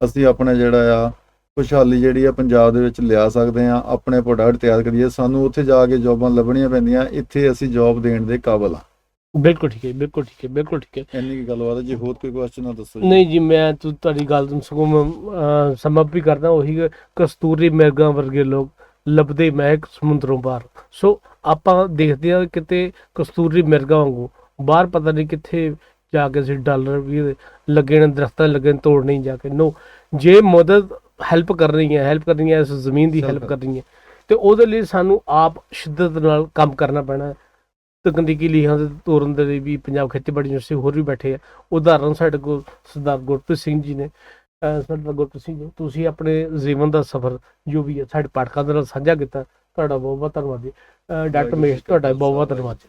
Speaker 2: ਅਸੀਂ ਆਪਣਾ ਜਿਹੜਾ ਆ ਖੁਸ਼ਹਾਲੀ ਜਿਹੜੀ ਆ ਪੰਜਾਬ ਦੇ ਵਿੱਚ ਲਿਆ ਸਕਦੇ ਆ ਆਪਣੇ ਪ੍ਰੋਡਕਟ ਤਿਆਰ ਕਰੀਏ। ਸਾਨੂੰ ਉੱਥੇ ਜਾ ਕੇ ਜੌਬਾਂ ਲੱਭਣੀਆਂ ਪੈਂਦੀਆਂ ਇੱਥੇ ਅਸੀਂ ਜੌਬ ਦੇਣ ਦੇ ਕਾਬਲ ਆ
Speaker 1: ਬਿਲਕੁਲ ਠੀਕ ਹੈ ਬਿਲਕੁਲ ਠੀਕ ਹੈ ਬਿਲਕੁਲ ਠੀਕ ਹੈ
Speaker 2: ਇੰਨੀ ਕੀ ਗੱਲਬਾਤ ਹੈ ਜੇ ਹੋਰ ਕੋਈ ਕੁਐਸਚਨ ਆ ਦੱਸੋ ਜੀ।
Speaker 1: ਨਹੀਂ ਜੀ ਮੈਂ ਤੁ- ਤੁਹਾਡੀ ਗੱਲ ਨੂੰ ਸਗੋਂ ਮੈਂ, ਅਹ, ਵੀ ਕਰਦਾ ਉਹੀ ਕਸਤੂਰੀ ਮਿਰਗਾਂ ਵਰਗੇ ਲੋਕ ਲੱਭਦੇ ਮਹਿਕ ਸਮੁੰਦਰੋਂ ਬਾਹਰ ਸੋ ਆਪਾਂ ਦੇਖਦੇ ਆ ਕਿਤੇ ਕਸਤੂਰੀ ਮਿਰਗਾਂ ਵਾਂਗੂ ਬਾਹਰ ਪਤਾ ਨਹੀਂ ਕਿੱਥੇ ਜਾ ਕੇ ਅਸੀਂ ਡਾਲਰ ਵੀ ਲੱਗੇ ਨੇ ਦਰਖਤਾਂ ਲੱਗੇ ਨੇ ਤੋੜ ਨਹੀਂ ਜਾ ਕੇ ਨੋ ਜੇ ਮਦਦ ਹੈਲਪ ਕਰਨੀ ਹੈ ਹੈਲਪ ਕਰਨੀ ਹੈ ਇਸ ਜ਼ਮੀਨ ਦੀ ਹੈਲਪ। ਕਰਨੀ ਹੈ ਤੇ ਉਹਦੇ ਲਈ ਸਾਨੂੰ ਆਪ ਸ਼ਿੱਦਤ ਨਾਲ ਕੰਮ ਕਰਨਾ ਪੈਣਾ ਹੈ ਤਕਨੀਕੀ ਲੀਹਾਂ ਦੇ ਤੋਰਨ ਦੇ ਲਈ ਵੀ ਪੰਜਾਬ ਖੇਤੀਬਾੜੀ ਯੂਨੀਵਰਸਿਟੀ ਹੋਰ ਵੀ ਬੈਠੇ ਆ। ਉਦਾਹਰਨ ਸਾਡੇ ਕੋਲ ਸਰਦਾਰ ਗੁਰਪ੍ਰੀਤ ਸਿੰਘ ਜੀ ਨੇ। ਸਰਦਾਰ ਗੁਰਪ੍ਰੀਤ ਸਿੰਘ ਜੀ ਤੁਸੀਂ ਆਪਣੇ ਜੀਵਨ ਦਾ ਸਫ਼ਰ ਜੋ ਵੀ ਹੈ ਸਾਡੇ ਪਾਠਕਾਂ ਦੇ ਨਾਲ ਸਾਂਝਾ ਕੀਤਾ। ਤੁਹਾਡਾ ਬਹੁਤ ਬਹੁਤ ਧੰਨਵਾਦ ਜੀ। ਡਾਕਟਰ
Speaker 2: ਕਾ
Speaker 1: ਤੁਹਾਡਾ ਬਹੁਤ ਬਹੁਤ ਧੰਨਵਾਦ ਜੀ।